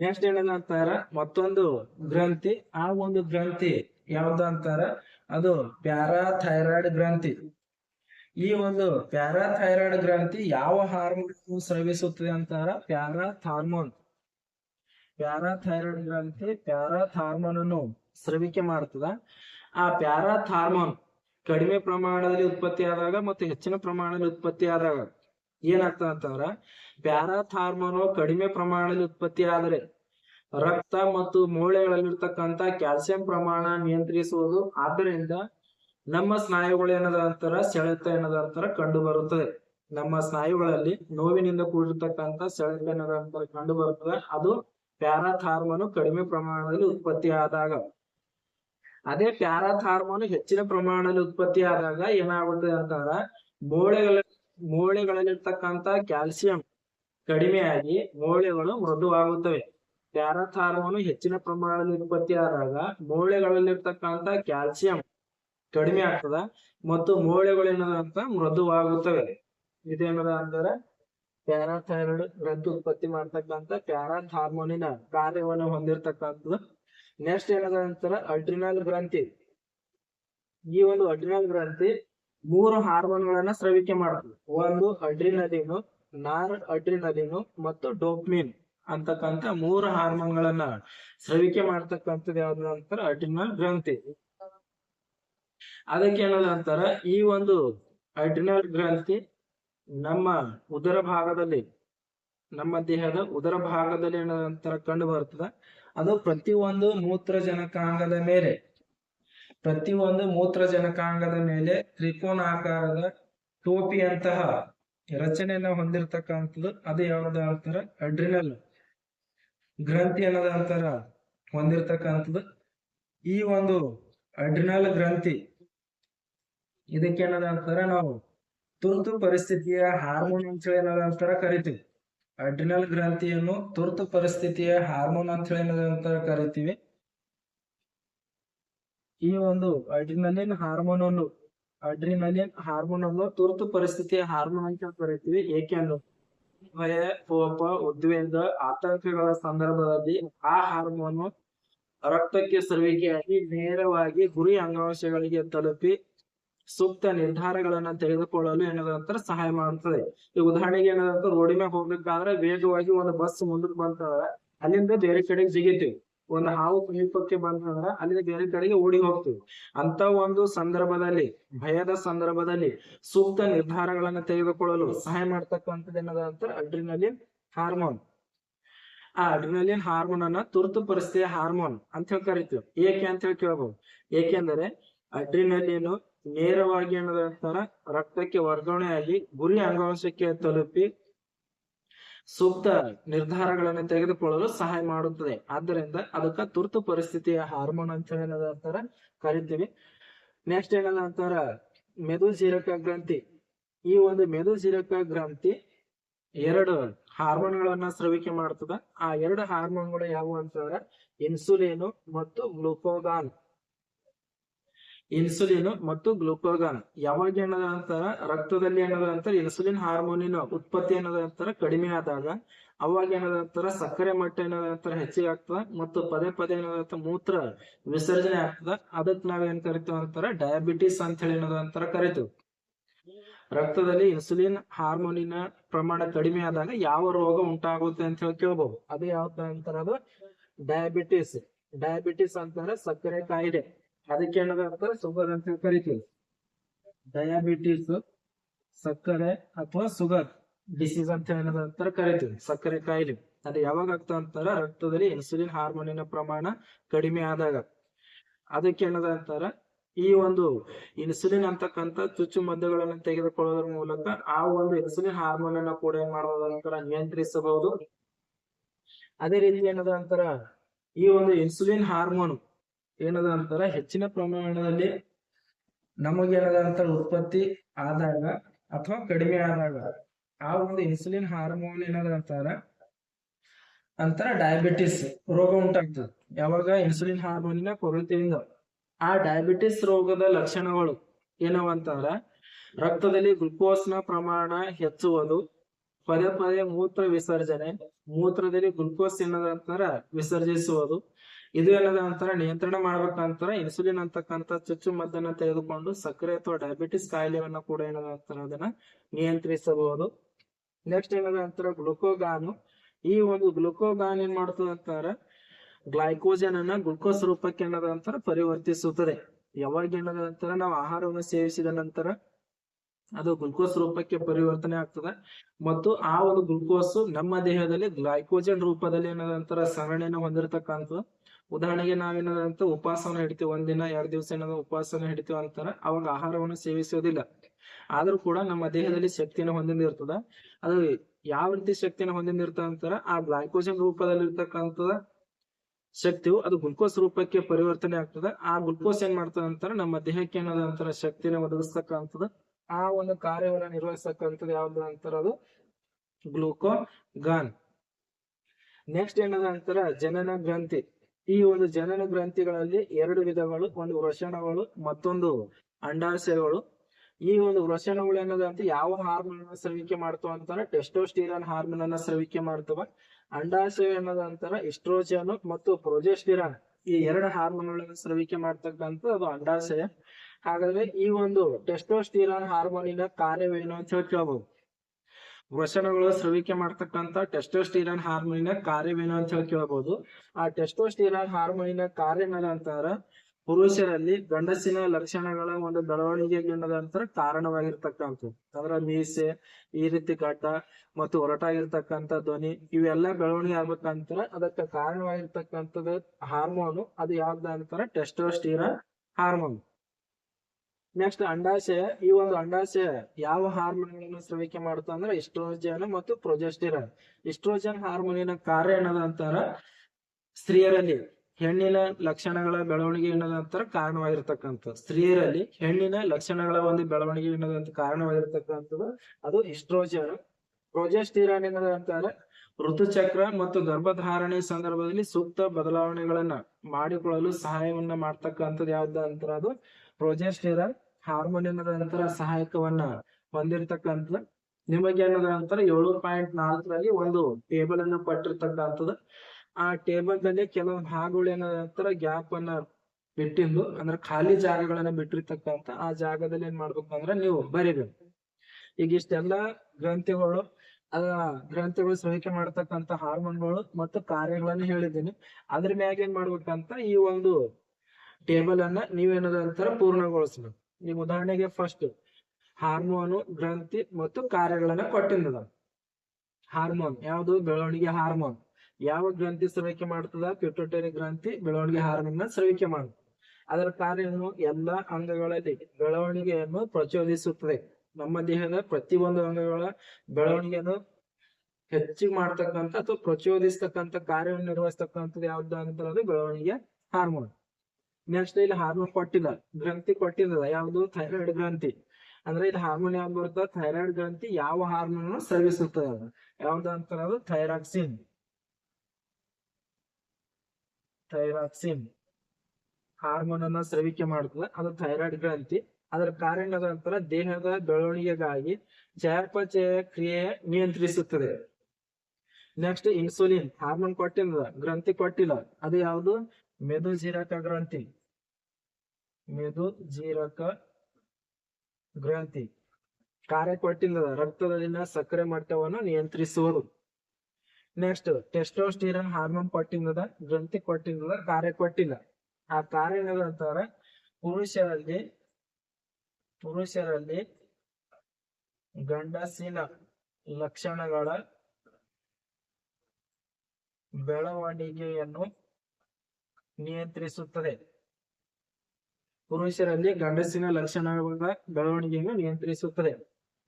ನೆಕ್ಸ್ಟ್ ಮತ್ತೊಂದು ಗ್ರಂಥಿ. ಆ ಒಂದು ಗ್ರಂಥಿ ಯಾವ್ದು ಅಂತಾರ? ಅದು ಪ್ಯಾರಾಥೈರಾಯ್ಡ್ ಗ್ರಂಥಿ. ಈ ಒಂದು ಪ್ಯಾರಾಥೈರಾಯ್ಡ್ ಗ್ರಂಥಿ ಯಾವ ಹಾರ್ಮೋನ್ ಸ್ರವಿಸುತ್ತದೆ ಅಂತಾರ? ಪ್ಯಾರಾಥಾರ್ಮೋನ್. ಪ್ಯಾರಾಥೈರಾಯ್ಡ್ ಗ್ರಂಥಿ ಪ್ಯಾರಾಥಾರ್ಮೋನ್ ಅನ್ನು ಸ್ರವಿಕೆ ಮಾಡ್ತದ. ಆ ಪ್ಯಾರಾಥಾರ್ಮೋನ್ ಕಡಿಮೆ ಪ್ರಮಾಣದಲ್ಲಿ ಉತ್ಪತ್ತಿ ಆದಾಗ ಮತ್ತು ಹೆಚ್ಚಿನ ಪ್ರಮಾಣದಲ್ಲಿ ಉತ್ಪತ್ತಿ ಆದಾಗ ಏನಾಗ್ತದ ಅಂತಂದ್ರ ಪ್ಯಾರಾಥಾರ್ಮೋನು ಕಡಿಮೆ ಪ್ರಮಾಣದಲ್ಲಿ ಉತ್ಪತ್ತಿ ಆದರೆ ರಕ್ತ ಮತ್ತು ಮೂಳೆಗಳಲ್ಲಿರ್ತಕ್ಕಂಥ ಕ್ಯಾಲ್ಸಿಯಂ ಪ್ರಮಾಣ ನಿಯಂತ್ರಿಸುವುದು. ಆದ್ದರಿಂದ ನಮ್ಮ ಸ್ನಾಯುಗಳು ಏನದ ಅಂತಾರ? ಸೆಳೆತ ಏನದ ಅಂತರ? ಕಂಡು ಬರುತ್ತದೆ ನಮ್ಮ ಸ್ನಾಯುಗಳಲ್ಲಿ ನೋವಿನಿಂದ ಕೂಡಿರ್ತಕ್ಕಂಥ ಸೆಳೆತ ಏನದ ಅಂತರ ಕಂಡು ಬರುತ್ತದೆ ಅದು ಪ್ಯಾರಾಥಾರ್ಮೋನು ಕಡಿಮೆ ಪ್ರಮಾಣದಲ್ಲಿ ಉತ್ಪತ್ತಿ ಆದಾಗ. ಅದೇ ಪ್ಯಾರಾಥಾರ್ಮೋನು ಹೆಚ್ಚಿನ ಪ್ರಮಾಣದಲ್ಲಿ ಉತ್ಪತ್ತಿ ಆದಾಗ ಏನಾಗುತ್ತದೆ ಅಂತಂದ್ರ ಮೂಳೆಗಳ, ಮೂಳೆಗಳಲ್ಲಿರ್ತಕ್ಕಂಥ ಕ್ಯಾಲ್ಸಿಯಂ ಕಡಿಮೆಯಾಗಿ ಮೂಳೆಗಳು ಮೃದುವಾಗುತ್ತವೆ. ಪ್ಯಾರಾಥಾರ್ಮೋನು ಹೆಚ್ಚಿನ ಪ್ರಮಾಣದಲ್ಲಿ ಉತ್ಪತ್ತಿ ಆದಾಗ ಮೂಳೆಗಳಲ್ಲಿರ್ತಕ್ಕಂಥ ಕ್ಯಾಲ್ಸಿಯಂ ಕಡಿಮೆ ಆಗ್ತದ ಮತ್ತು ಮೂಳೆಗಳು ಏನದಂತ ಮೃದುವಾಗುತ್ತವೆ. ಇದೇನದ ಅಂದ್ರೆ ಪ್ಯಾರಾಥೈರಾಯ್ಡ್ ಗ್ರಂಥಿ ಉತ್ಪತ್ತಿ ಮಾಡ್ತಕ್ಕಂಥ ಪ್ಯಾರಾಥಾರ್ಮೋನಿನ ಕಾರ್ಯವನ್ನು ಹೊಂದಿರತಕ್ಕಂಥದ್ದು. ನೆಕ್ಸ್ಟ್ ಏನದ ಅಂತಾರ ಅಡ್ರಿನಲ್ ಗ್ರಂಥಿ. ಈ ಒಂದು ಅಡ್ರಿನಲ್ ಗ್ರಂಥಿ ಮೂರು ಹಾರ್ಮೋನ್ಗಳನ್ನ ಸ್ರವಿಕೆ ಮಾಡ್ತದೆ. ಒಂದು ಅಡ್ರಿನಲಿನು ನಾರ್ ಅಡ್ರಿನಲಿನು ಮತ್ತು ಡೋಪ್ಮಿನ್ ಅಂತಕ್ಕಂತ ಮೂರು ಹಾರ್ಮೋನ್ಗಳನ್ನ ಸ್ರವಿಕೆ ಮಾಡ್ತಕ್ಕಂಥದ್ದು ಯಾವ್ದು ಅಂತಾರೆ ಅಡ್ರಿನಲ್ ಗ್ರಂಥಿ. ಅದಕ್ಕೆ ಏನದ ಅಂತಾರ? ಈ ಒಂದು ಅಡ್ರಿನಲ್ ಗ್ರಂಥಿ ನಮ್ಮ ಉದರ ಭಾಗದಲ್ಲಿ, ನಮ್ಮ ದೇಹದ ಉದರ ಭಾಗದಲ್ಲಿ ಏನಂತರ ಕಂಡು ಬರ್ತದ? ಅದು ಪ್ರತಿಯೊಂದು ಮೂತ್ರಜನಕಾಂಗದ ಮೇಲೆ ಪ್ರತಿಯೊಂದು ಮೂತ್ರಜನಕಾಂಗದ ಮೇಲೆ ತ್ರಿಕೋನಾಕಾರದ ಟೋಪಿಯಂತಹ ರಚನೆಯನ್ನ ಹೊಂದಿರತಕ್ಕಂಥದ್ದು, ಅದು ಯಾವ್ದು ಅಂತಾರ? ಅಡ್ರಿನಲ್ ಗ್ರಂಥಿ ಅನ್ನೋದ ಅಂತಾರ? ಹೊಂದಿರತಕ್ಕಂಥದ್ದು. ಈ ಒಂದು ಅಡ್ರಿನಲ್ ಗ್ರಂಥಿ, ಇದಕ್ಕೆ ಏನದ ಅಂತಾರ? ನಾವು ತುರ್ತು ಪರಿಸ್ಥಿತಿಯ ಹಾರ್ಮೋನ್ ಅಂತ ಹೇಳಿ ಏನದ ಅಂತಾರ ಕರಿತೀವಿ. ಅಡ್ರಿನಲ್ ಗ್ರಂಥಿಯನ್ನು ತುರ್ತು ಪರಿಸ್ಥಿತಿಯ ಹಾರ್ಮೋನ್ ಅಂತ ಹೇಳಿ ಏನದ ಅಂತಾರ ಕರಿತೀವಿ. ಈ ಒಂದು ಅಡ್ರಿನಲಿನ್ ಹಾರ್ಮೋನ್ ಅನ್ನು ಅಡ್ರಿನಲಿನ್ ಹಾರ್ಮೋನ್ ಅನ್ನು ತುರ್ತು ಪರಿಸ್ಥಿತಿಯ ಹಾರ್ಮೋನ್ ಅಂತ ಕರಿತೀವಿ. ಏಕೆಂದ್ರೆ ಭಯ, ಕೋಪ, ಉದ್ವೇಗ, ಆತಂಕಗಳ ಸಂದರ್ಭದಲ್ಲಿ ಆ ಹಾರ್ಮೋನ್ ರಕ್ತಕ್ಕೆ ಸರುವಿಕೆಯಾಗಿ ನೇರವಾಗಿ ಗುರಿ ಅಂಗಾಂಶಗಳಿಗೆ ತಲುಪಿ ಸೂಕ್ತ ನಿರ್ಧಾರಗಳನ್ನ ತೆಗೆದುಕೊಳ್ಳಲು ಏನದಂತರ ಸಹಾಯ ಮಾಡುತ್ತದೆ. ಈ ಉದಾಹರಣೆಗೆ ಏನದಂತ ರೋಡಿನ ಹೋಗ್ಬೇಕಾದ್ರೆ ವೇಗವಾಗಿ ಒಂದು ಬಸ್ ಮುಂದಕ್ಕೆ ಬಂತ ಅಲ್ಲಿಂದ ಬೇರೆ ಕಡೆಗೆ ಜಿಗಿತೀವಿ. ಒಂದು ಹಾವು ಸಮೀಪಕ್ಕೆ ಬಂತಂದ್ರ ಅಲ್ಲಿಂದ ಬೇರೆ ಕಡೆಗೆ ಓಡಿ ಹೋಗ್ತೀವಿ ಅಂತ ಒಂದು ಸಂದರ್ಭದಲ್ಲಿ, ಭಯದ ಸಂದರ್ಭದಲ್ಲಿ ಸೂಕ್ತ ನಿರ್ಧಾರಗಳನ್ನ ತೆಗೆದುಕೊಳ್ಳಲು ಸಹಾಯ ಮಾಡ್ತಕ್ಕಂಥದ್ದು ಏನದಂತ ಅಡ್ರಿನಲಿನ್ ಹಾರ್ಮೋನ್ ಆ ಅಡ್ರಿನಲಿನ್ ಹಾರ್ಮೋನ್ ಅನ್ನ ತುರ್ತು ಪರಿಸ್ಥಿತಿಯ ಹಾರ್ಮೋನ್ ಅಂತ ಹೇಳಿ ಕರಿತೀವಿ. ಏಕೆ ಅಂತ ಹೇಳಿ ಕೇಳ್ಬೋದು. ಏಕೆಂದರೆ ಅಡ್ರಿನಲಿನ್ ನೇರವಾಗಿ ಏನದ ರಕ್ತಕ್ಕೆ ವರ್ಗಾವಣೆಯಾಗಿ ಗುರಿ ಅಂಗಾಂಶಕ್ಕೆ ತಲುಪಿ ಸೂಕ್ತ ನಿರ್ಧಾರಗಳನ್ನು ತೆಗೆದುಕೊಳ್ಳಲು ಸಹಾಯ ಮಾಡುತ್ತದೆ. ಆದ್ದರಿಂದ ಅದಕ್ಕ ತುರ್ತು ಪರಿಸ್ಥಿತಿಯ ಹಾರ್ಮೋನ್ ಅಂತ ಹೇಳಿ ಏನದಂತಾರ ಕರಿತೀವಿ. ನೆಕ್ಸ್ಟ್ ಏನದ ಅಂತಾರ? ಮೆದುಜೀರಕ ಗ್ರಂಥಿ. ಈ ಒಂದು ಮೆದುಜೀರಕ ಗ್ರಂಥಿ ಎರಡು ಹಾರ್ಮೋನ್ಗಳನ್ನ ಸ್ರವಿಕೆ ಮಾಡ್ತದ. ಆ ಎರಡು ಹಾರ್ಮೋನ್ಗಳು ಯಾವುವು ಅಂತಂದ್ರ ಇನ್ಸುಲಿನ್ ಮತ್ತು ಗ್ಲೂಕೋಗಾನ್ ಇನ್ಸುಲಿನ್ ಮತ್ತು ಗ್ಲೂಕೋಗಾನ್. ಯಾವಾಗ ಏನದ ಅಂತಾರ ರಕ್ತದಲ್ಲಿ ಏನದ ಅಂತಾರ ಇನ್ಸುಲಿನ್ ಹಾರ್ಮೋನಿನ ಉತ್ಪತ್ತಿ ಏನದ ಅಂತಾರ ಕಡಿಮೆ ಆದಾಗ, ಅವಾಗ ಏನದ ಅಂತಾರ ಸಕ್ಕರೆ ಮಟ್ಟ ಏನದ ಅಂತಾರ ಹೆಚ್ಚಿಗೆ ಆಗ್ತದ ಮತ್ತು ಪದೇ ಪದೇ ಏನದ ಮೂತ್ರ ವಿಸರ್ಜನೆ ಆಗ್ತದ. ಅದಕ್ಕೆ ನಾವೇನ್ ಕರಿತೀವಿ ಅಂತಾರ? ಡಯಾಬಿಟಿಸ್ ಅಂತ ಹೇಳಿ ಏನದ ಅಂತಾರ ಕರಿತೀವಿ. ರಕ್ತದಲ್ಲಿ ಇನ್ಸುಲಿನ್ ಹಾರ್ಮೋನಿನ ಪ್ರಮಾಣ ಕಡಿಮೆ ಆದಾಗ ಯಾವ ರೋಗ ಉಂಟಾಗುತ್ತೆ ಅಂತ ಹೇಳಿ ಕೇಳ್ಬಹುದು ಅದು ಯಾವ್ದು ಅಂತಾರ ಅದು? ಡಯಾಬಿಟಿಸ್ ಡಯಾಬಿಟಿಸ್ ಅಂತಂದ್ರೆ ಸಕ್ಕರೆ ಕಾಯಿಲೆ. ಅದಕ್ಕೆ ಏನದ ಅಂತಾರ ಶುಗರ್ ಅಂತ ಕರಿತೀವಿ ಡಯಾಬಿಟಿಸ್ ಸಕ್ಕರೆ ಅಥವಾ ಶುಗರ್ ಡಿಸೀಸ್ ಅಂತ ಹೇಳಿ ಏನದ ಅಂತಾರ ಕರಿತೀವಿ, ಸಕ್ಕರೆ ಕಾಯಿಲೆ. ಅದು ಯಾವಾಗ ಆಗ್ತಾ ಅಂತಾರ? ರಕ್ತದಲ್ಲಿ ಇನ್ಸುಲಿನ್ ಹಾರ್ಮೋನಿನ ಪ್ರಮಾಣ ಕಡಿಮೆ ಆದಾಗ. ಅದಕ್ಕೆ ಏನದ ಅಂತಾರ? ಈ ಒಂದು ಇನ್ಸುಲಿನ್ ಅಂತಕ್ಕಂತ ಚುಚ್ಚುಮದ್ದುಗಳನ್ನು ತೆಗೆದುಕೊಳ್ಳೋದ್ರ ಮೂಲಕ ಆ ಒಂದು ಇನ್ಸುಲಿನ್ ಹಾರ್ಮೋನ್ ಅನ್ನ ಕೂಡ ಏನ್ ಮಾಡೋದಂತರ ನಿಯಂತ್ರಿಸಬಹುದು. ಅದೇ ರೀತಿ ಏನದ ಅಂತಾರ? ಈ ಒಂದು ಇನ್ಸುಲಿನ್ ಹಾರ್ಮೋನ್ ಏನದ ಅಂತಾರ ಹೆಚ್ಚಿನ ಪ್ರಮಾಣದಲ್ಲಿ ನಮಗೇನದ ಅಂತಾರ ಉತ್ಪತ್ತಿ ಆದಾಗ ಅಥವಾ ಕಡಿಮೆ ಆದಾಗ ಆ ಒಂದು ಇನ್ಸುಲಿನ್ ಹಾರ್ಮೋನ್ ಏನದ ಅಂತಾರ ಅಂತಾರ ಡಯಾಬಿಟಿಸ್ ರೋಗ ಉಂಟಾಗ್ತದೆ. ಯಾವಾಗ ಇನ್ಸುಲಿನ್ ಹಾರ್ಮೋನಿನ ಕೊರತೆಯಿಂದ ಆ ಡಯಾಬಿಟಿಸ್ ರೋಗದ ಲಕ್ಷಣಗಳು ಏನವ ಅಂತಂದ್ರ ರಕ್ತದಲ್ಲಿ ನ ಪ್ರಮಾಣ ಹೆಚ್ಚುವುದು, ಪದೇ ಪದೇ ಮೂತ್ರ ವಿಸರ್ಜನೆ, ಮೂತ್ರದಲ್ಲಿ ಗ್ಲುಕೋಸ್ ಏನದ ಅಂತಾರ ವಿಸರ್ಜಿಸುವುದು ಇದು ಏನದ ಅಂತಾರ ನಿಯಂತ್ರಣ ಮಾಡ್ಬೇಕಂತಾರ ಇನ್ಸುಲಿನ್ ಅಂತಕ್ಕಂಥ ಚುಚ್ಚು ಮದ್ದನ್ನ ತೆಗೆದುಕೊಂಡು ಸಕ್ಕರೆ ಅಥವಾ ಡಯಾಬಿಟಿಸ್ ಕಾಯಿಲೆಯನ್ನ ಕೂಡ ಏನದ ಅಂತಾರ ಅದನ್ನ ನಿಯಂತ್ರಿಸಬಹುದು. ನೆಕ್ಸ್ಟ್ ಏನದ ಅಂತಾರ ಗ್ಲುಕೋಗಾನು ಈ ಒಂದು ಗ್ಲುಕೋಗಾನ್ ಏನ್ ಮಾಡ್ತದ ಅಂತಾರೆ ಗ್ಲೈಕೋಜನ್ ಅನ್ನ ಗ್ಲುಕೋಸ್ ರೂಪಕ್ಕೆ ಏನದ ಅಂತಾರ ಪರಿವರ್ತಿಸುತ್ತದೆ. ಯಾವಾಗ ಏನದ ಅಂತಾರ ನಾವು ಆಹಾರವನ್ನು ಸೇವಿಸಿದ ನಂತರ ಅದು ಗ್ಲುಕೋಸ್ ರೂಪಕ್ಕೆ ಪರಿವರ್ತನೆ ಆಗ್ತದೆ. ಮತ್ತು ಆ ಒಂದು ಗ್ಲುಕೋಸ್ ನಮ್ಮ ದೇಹದಲ್ಲಿ ಗ್ಲೈಕೋಜನ್ ರೂಪದಲ್ಲಿ ಏನದ ಅಂತಾರ ಸಂಗ್ರಹಣೆಯನ್ನು ಹೊಂದಿರತಕ್ಕಂಥದ್ದು ಉದಾಹರಣೆಗೆ ನಾವೇನದಂತ ಉಪವಾಸವನ್ನು ಹಿಡಿತೀವಿ ಒಂದಿನ ಎರಡು ದಿವಸ ಏನಾದ್ರು ಉಪವಾಸನ ಹಿಡಿತೀವಿ ಅಂತಾರ, ಅವಾಗ ಆಹಾರವನ್ನು ಸೇವಿಸೋದಿಲ್ಲ. ಆದ್ರೂ ಕೂಡ ನಮ್ಮ ದೇಹದಲ್ಲಿ ಶಕ್ತಿಯನ್ನು ಹೊಂದಿರ್ತದ ಅದು ಯಾವ ರೀತಿ ಶಕ್ತಿಯನ್ನು ಹೊಂದಿರ್ತದ ಅಂತಾರ, ಆ ಗ್ಲೈಕೋಜನ್ ರೂಪದಲ್ಲಿ ಇರ್ತಕ್ಕಂಥದ ಶಕ್ತಿಯು ಅದು ಗ್ಲುಕೋಸ್ ರೂಪಕ್ಕೆ ಪರಿವರ್ತನೆ ಆಗ್ತದ. ಆ ಗ್ಲುಕೋಸ್ ಏನ್ ಮಾಡ್ತದ ಅಂತಾರ, ನಮ್ಮ ದೇಹಕ್ಕೆ ಏನದ ಅಂತಾರ ಶಕ್ತಿನ ಒದಗಿಸ್ತಕ್ಕಂಥದ್ದು, ಆ ಒಂದು ಕಾರ್ಯವನ್ನು ನಿರ್ವಹಿಸ್ತಕ್ಕಂಥದ್ದು ಯಾವ್ದು ಅಂತಾರ ಅದು? ಗ್ಲೂಕೋಗಾನ್ ನೆಕ್ಸ್ಟ್ ಏನದ ಅಂತಾರ, ಜನನ ಗ್ರಂಥಿ. ಈ ಒಂದು ಜನನ ಗ್ರಂಥಿಗಳಲ್ಲಿ ಎರಡು ವಿಧಗಳು, ಒಂದು ವೃಷಣಗಳು, ಮತ್ತೊಂದು ಅಂಡಾಶಯಗಳು. ಈ ಒಂದು ವೃಷಣಗಳು ಏನದ ಅಂತ ಯಾವ ಹಾರ್ಮೋನ್ ಅನ್ನ ಸ್ರವಿಕೆ ಮಾಡ್ತಾವ ಅಂತಾರ? ಟೆಸ್ಟೋಸ್ಟಿರನ್ ಹಾರ್ಮೋನ್ ಅನ್ನ ಸ್ರವಿಕೆ ಮಾಡ್ತವ. ಅಂಡಾಶಯ ಏನದ ಅಂತಾರ? ಇಸ್ಟ್ರೋಜನ್ ಮತ್ತು ಪ್ರೊಜೆಸ್ಟಿರಾನ್ ಈ ಎರಡು ಹಾರ್ಮೋನ್ಗಳನ್ನ ಸ್ರವಿಕೆ ಮಾಡ್ತಕ್ಕಂಥ ಅದು ಅಂಡಾಶಯ. ಹಾಗಾದ್ರೆ ಈ ಒಂದು ಟೆಸ್ಟೋಸ್ಟಿರಾನ್ ಹಾರ್ಮೋನಿನ ಕಾರ್ಯವೇನು ಅಂತ ಹೇಳಿ ವೃಷಣಗಳು ಸ್ರವಿಕೆ ಮಾಡ್ತಕ್ಕಂತ ಟೆಸ್ಟೋಸ್ಟಿರಾನ್ ಹಾರ್ಮೋನಿನ ಕಾರ್ಯವೇನು ಅಂತ ಹೇಳಿ ಕೇಳಬಹುದು ಆ ಟೆಸ್ಟೋಸ್ಟಿರಾನ್ ಹಾರ್ಮೋನಿನ ಕಾರ್ಯ ಏನದ ಅಂತಾರ ಪುರುಷರಲ್ಲಿ ಗಂಡಸಿನ ಲಕ್ಷಣಗಳ ಒಂದು ಬೆಳವಣಿಗೆ ನಂತರ ಕಾರಣವಾಗಿರ್ತಕ್ಕಂಥದ್ದು. ಅಂದ್ರ ಮೀಸೆ, ಈ ರೀತಿ ಗಡ್ಡ ಮತ್ತು ಒರಟಾಗಿರ್ತಕ್ಕಂಥ ಧ್ವನಿ, ಇವೆಲ್ಲ ಬೆಳವಣಿಗೆ ಆಗ್ಬೇಕಂತರ ಅದಕ್ಕೆ ಕಾರಣವಾಗಿರ್ತಕ್ಕಂಥದ್ದು ಹಾರ್ಮೋನು ಅದು ಯಾವ್ದು ಅಂತಾರ ಟೆಸ್ಟೋಸ್ಟಿರಾನ್ ಹಾರ್ಮೋನ್ ನೆಕ್ಸ್ಟ್ ಅಂಡಾಶಯ. ಈ ಒಂದು ಅಂಡಾಶಯ ಯಾವ ಹಾರ್ಮೋನ್ಗಳನ್ನು ಸ್ರವಿಕೆ ಮಾಡುತ್ತೆ ಅಂದ್ರೆ ಇಸ್ಟ್ರೋಜನ್ ಮತ್ತು ಪ್ರೊಜೆಸ್ಟಿರಾನ್. ಇಸ್ಟ್ರೋಜನ್ ಹಾರ್ಮೋನಿನ ಕಾರ್ಯ ಏನದ ಅಂತಾರ? ಸ್ತ್ರೀಯರಲ್ಲಿ ಹೆಣ್ಣಿನ ಲಕ್ಷಣಗಳ ಬೆಳವಣಿಗೆ ಏನದಂತರ ಕಾರಣವಾಗಿರ್ತಕ್ಕಂಥ ಸ್ತ್ರೀಯರಲ್ಲಿ ಹೆಣ್ಣಿನ ಲಕ್ಷಣಗಳ ಒಂದು ಬೆಳವಣಿಗೆ ಏನದಂತ ಕಾರಣವಾಗಿರ್ತಕ್ಕಂಥದ್ದು? ಅದು ಇಸ್ಟ್ರೋಜನ್ ಪ್ರೊಜೆಸ್ಟಿರಾನ್ ಏನದ ಅಂತಾರ? ಋತುಚಕ್ರ ಮತ್ತು ಗರ್ಭಧಾರಣೆ ಸಂದರ್ಭದಲ್ಲಿ ಸೂಕ್ತ ಬದಲಾವಣೆಗಳನ್ನ ಮಾಡಿಕೊಳ್ಳಲು ಸಹಾಯವನ್ನ ಮಾಡ್ತಕ್ಕಂಥದ್ದು ಯಾವ್ದು ಅಂತಾರ ಅದು? ಪ್ರೊಜೆಸ್ಟಿರಾನ್ ಹಾರ್ಮೋನ್ ಏನದ ಅಂತರ ಸಹಾಯಕವನ್ನ ಹೊಂದಿರತಕ್ಕಂಥದ್ದು. ನಿಮಗೆ ಏನದ ಏಳು ಪಾಯಿಂಟ್ ನಾಲ್ಕರಲ್ಲಿ ಒಂದು ಟೇಬಲ್ ಅನ್ನು ಪಟ್ಟಿರ್ತಕ್ಕಂಥದ್ದು ಆ ಟೇಬಲ್ನಲ್ಲಿ ಕೆಲವು ಭಾಗಗಳು ಏನದ ಗ್ಯಾಪ್ ಅನ್ನ ಬಿಟ್ಟಿದ್ದು. ಅಂದ್ರೆ ಖಾಲಿ ಜಾಗಗಳನ್ನ ಬಿಟ್ಟಿರ್ತಕ್ಕಂಥ ಆ ಜಾಗದಲ್ಲಿ ಏನ್ ಮಾಡ್ಬೇಕು ಅಂದ್ರೆ ನೀವು ಬರೀಬೇಕು. ಈಗ ಇಷ್ಟೆಲ್ಲ ಗ್ರಂಥಿಗಳು ಅದ ಗ್ರಂಥಿಗಳು ಸೋಹಿಕೆ ಮಾಡತಕ್ಕಂತ ಹಾರ್ಮೋನ್ಗಳು ಮತ್ತು ಕಾರ್ಯಗಳನ್ನ ಹೇಳಿದ್ದೀನಿ. ಅದ್ರ ಮ್ಯಾಗ ಏನ್ ಮಾಡ್ಬೇಕಂತ ಈ ಒಂದು ಟೇಬಲ್ ಅನ್ನ ನೀವೇನದ ಅಂತಾರ ಪೂರ್ಣಗೊಳಿಸ್ಬೇಕು ಈಗ ಉದಾಹರಣೆಗೆ ಫಸ್ಟ್ ಹಾರ್ಮೋನು, ಗ್ರಂಥಿ ಮತ್ತು ಕಾರ್ಯಗಳನ್ನ ಕೊಟ್ಟಿದ್ದದ ಹಾರ್ಮೋನ್, ಯಾವುದು? ಬೆಳವಣಿಗೆ ಹಾರ್ಮೋನ್. ಯಾವ ಗ್ರಂಥಿ ಸ್ರವಿಕೆ ಮಾಡ್ತದ? ಪಿಟ್ಯೂಟರಿ ಗ್ರಂಥಿ ಬೆಳವಣಿಗೆ ಹಾರ್ಮೋನ್ ಸ್ರವಿಕೆ ಮಾಡ್ತದೆ. ಅದರ ಕಾರ್ಯ ಏನು ಎಲ್ಲಾ ಅಂಗಗಳಲ್ಲಿ ಬೆಳವಣಿಗೆಯನ್ನು ಪ್ರಚೋದಿಸುತ್ತದೆ. ನಮ್ಮ ದೇಹದ ಪ್ರತಿಯೊಂದು ಅಂಗಗಳ ಬೆಳವಣಿಗೆಯನ್ನು ಹೆಚ್ಚಿಗೆ ಮಾಡ್ತಕ್ಕಂಥ ಅಥವಾ ಪ್ರಚೋದಿಸ್ತಕ್ಕಂಥ ಕಾರ್ಯವನ್ನು ನಿರ್ವಹಿಸ್ತಕ್ಕಂಥದ್ದು ಯಾವ್ದು ಅಂತ ಬೆಳವಣಿಗೆ ಹಾರ್ಮೋನ್. ನೆಕ್ಸ್ಟ್ ಇಲ್ಲಿ ಹಾರ್ಮೋನ್ ಕೊಟ್ಟಿಲ್ಲ ಗ್ರಂಥಿ ಕೊಟ್ಟಿಲ್ಲ ಯಾವುದು? ಥೈರಾಯ್ಡ್ ಗ್ರಂಥಿ ಅಂದ್ರೆ ಇಲ್ಲಿ ಹಾರ್ಮೋನ್ ಯಾವ್ದು ಬರುತ್ತೆ? ಥೈರಾಯ್ಡ್ ಗ್ರಂಥಿ ಯಾವ ಹಾರ್ಮೋನ್ ಸ್ರವಿಸುತ್ತದೆ ಯಾವ್ದು ಅಂತಾರೆ ಅದು? ಥೈರಾಕ್ಸಿನ್ ಥೈರಾಕ್ಸಿನ್ ಹಾರ್ಮೋನ್ ಅನ್ನ ಸ್ರವಿಕೆ ಮಾಡ್ತದೆ. ಅದು ಥೈರಾಯ್ಡ್ ಗ್ರಂಥಿ ಅದರ ಕಾರಣ ಏನದ ದೇಹದ ಬೆಳವಣಿಗೆಗಾಗಿ ಚಯಾಪಚಯ ಕ್ರಿಯೆ ನಿಯಂತ್ರಿಸುತ್ತದೆ. ನೆಕ್ಸ್ಟ್ ಇನ್ಸುಲಿನ್ ಹಾರ್ಮೋನ್ ಕೊಟ್ಟಿಲ್ಲ ಗ್ರಂಥಿ ಕೊಟ್ಟಿಲ್ಲ ಅದು ಯಾವುದು? ಮೆದು ಜೀರಕ ಗ್ರಂಥಿ. ಮೆದು ಜೀರಕ ಗ್ರಂಥಿ. ಕಾರ್ಯ ಕೊಟ್ಟಿಲ್ಲದ ರಕ್ತದಲ್ಲಿನ ಸಕ್ಕರೆ ಮಟ್ಟವನ್ನು ನಿಯಂತ್ರಿಸುವುದು. ನೆಕ್ಸ್ಟ್ ಟೆಸ್ಟೋಸ್ಟಿರನ್ ಹಾರ್ಮೋನ್ ಕೊಟ್ಟಿಲ್ಲದ ಗ್ರಂಥಿ ಕೊಟ್ಟಿಲ್ಲದ ಕಾರ್ಯ ಕೊಟ್ಟಿಲ್ಲ ಆ ಕಾರ್ಯ ಪುರುಷರಲ್ಲಿ ಪುರುಷರಲ್ಲಿ ಗಂಡಸಿನ ಲಕ್ಷಣಗಳ ಬೆಳವಣಿಗೆಯನ್ನು ನಿಯಂತ್ರಿಸುತ್ತದೆ. ಪುರುಷರಲ್ಲಿ ಗಂಡಸಿನ ಲಕ್ಷಣಗಳ ಬೆಳವಣಿಗೆಯನ್ನು ನಿಯಂತ್ರಿಸುತ್ತದೆ.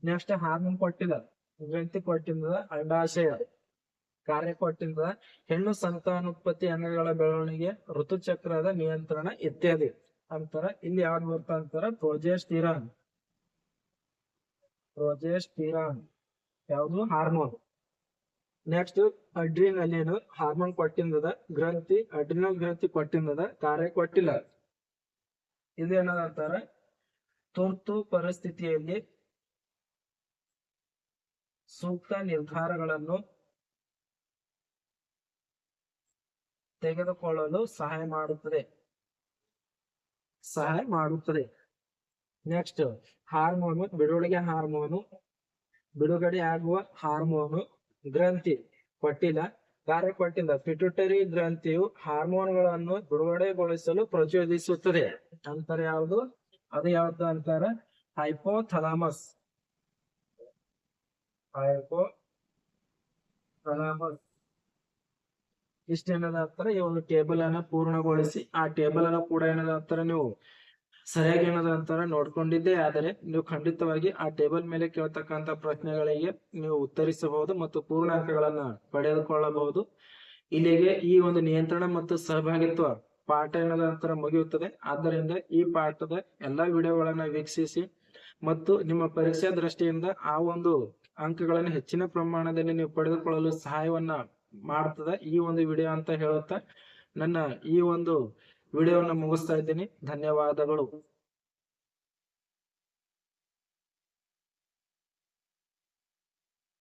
ನೆಕ್ಸ್ಟ್ ಹಾರ್ಮೋನ್ ಕೊಟ್ಟಿದ ಗ್ರಂಥಿ ಕೊಟ್ಟಿಂದ ಅಂಡಾಶಯ ಕಾರ್ಯ ಕೊಟ್ಟಿಂದ ಹೆಣ್ಣು ಸಂತಾನೋತ್ಪತ್ತಿ ಅಂಗಗಳ ಬೆಳವಣಿಗೆ, ಋತುಚಕ್ರದ ನಿಯಂತ್ರಣ ಇತ್ಯಾದಿ. ಅಂತಾರ, ಇಲ್ಲಿ ಯಾವ್ದು ಬರ್ತಾ ಅಂತಾರ ಪ್ರೊಜೆಸ್ಟಿರಾನ್ ಪ್ರೊಜೆಸ್ಟಿರಾನ್ ಯಾವುದು? ಹಾರ್ಮೋನ್ ನೆಕ್ಸ್ಟ್ ಅಡ್ರಿನಲಿನ್ ಹಾರ್ಮೋನ್ ಕೊಟ್ಟಿಂದದ ಗ್ರಂಥಿ ಅಡ್ರಿನಲ್ ಗ್ರಂಥಿ ಕೊಟ್ಟಿಂದದ ಕಾರ್ಯ ಕೊಟ್ಟಿಲ್ಲ. ಇದೇನದ ಅಂತಾರ ತುರ್ತು ಪರಿಸ್ಥಿತಿಯಲ್ಲಿ ಸೂಕ್ತ ನಿರ್ಧಾರಗಳನ್ನು ತೆಗೆದುಕೊಳ್ಳಲು ಸಹಾಯ ಮಾಡುತ್ತದೆ. ಸಹಾಯ ಮಾಡುತ್ತದೆ. ನೆಕ್ಸ್ಟ್ ಹಾರ್ಮೋನು ಬಿಡುಗಡೆ ಹಾರ್ಮೋನು, ಬಿಡುಗಡೆ ಆಗುವ ಹಾರ್ಮೋನು ಗ್ರಂಥಿ ಕೊಟ್ಟಿಲ್ಲ ಕಾರ್ಯ ಕೊಟ್ಟಿಲ್ಲ ಪಿಟ್ಯುಟರಿ ಗ್ರಂಥಿಯು ಹಾರ್ಮೋನ್ಗಳನ್ನು ಬಿಡುಗಡೆಗೊಳಿಸಲು ಪ್ರಚೋದಿಸುತ್ತದೆ. ಅಂತಾರೆ ಯಾವುದು? ಅದು ಯಾವ್ದು ಅಂತಾರ? ಹೈಪೋಥಲಾಮಸ್ ಹೈಪೋ ಥಲಾಮಸ್ ಇಷ್ಟೇನದ ಅಂತಾರ? ಈ ಒಂದು ಟೇಬಲ್ ಅನ್ನ ಪೂರ್ಣಗೊಳಿಸಿ, ಆ ಟೇಬಲ್ ಅನ್ನ ಕೂಡ ಏನದ ಅಂತಾರ ನೀವು? ಸರಿಯಾಗಿ ಏನದ ಅಂತಾರ ನೋಡ್ಕೊಂಡಿದ್ದೇ, ಆದರೆ ನೀವು ಖಂಡಿತವಾಗಿ ಆ ಟೇಬಲ್ ಮೇಲೆ ಕೇಳ್ತಕ್ಕಂತ ಪ್ರಶ್ನೆಗಳಿಗೆ ನೀವು ಉತ್ತರಿಸಬಹುದು ಮತ್ತು ಪೂರ್ಣಾಂಕಗಳನ್ನ ಪಡೆದುಕೊಳ್ಳಬಹುದು. ಇಲ್ಲಿಗೆ ಈ ಒಂದು ನಿಯಂತ್ರಣ ಮತ್ತು ಸಹಭಾಗಿತ್ವ ಪಾಠ ಏನದ ನಂತರ ಮುಗಿಯುತ್ತದೆ. ಆದ್ದರಿಂದ ಈ ಪಾಠದ ಎಲ್ಲಾ ವಿಡಿಯೋಗಳನ್ನ ವೀಕ್ಷಿಸಿ ಮತ್ತು ನಿಮ್ಮ ಪರೀಕ್ಷಾ ದೃಷ್ಟಿಯಿಂದ ಆ ಒಂದು ಅಂಕಗಳನ್ನು ಹೆಚ್ಚಿನ ಪ್ರಮಾಣದಲ್ಲಿ ನೀವು ಪಡೆದುಕೊಳ್ಳಲು ಸಹಾಯವನ್ನ ಮಾಡ್ತದೆ ಈ ಒಂದು ವಿಡಿಯೋ ಅಂತ ಹೇಳುತ್ತಾ ನನ್ನ ಈ ಒಂದು ವಿಡಿಯೋವನ್ನು ಮುಗಿಸ್ತಾ ಇದ್ದೀನಿ. ಧನ್ಯವಾದಗಳು.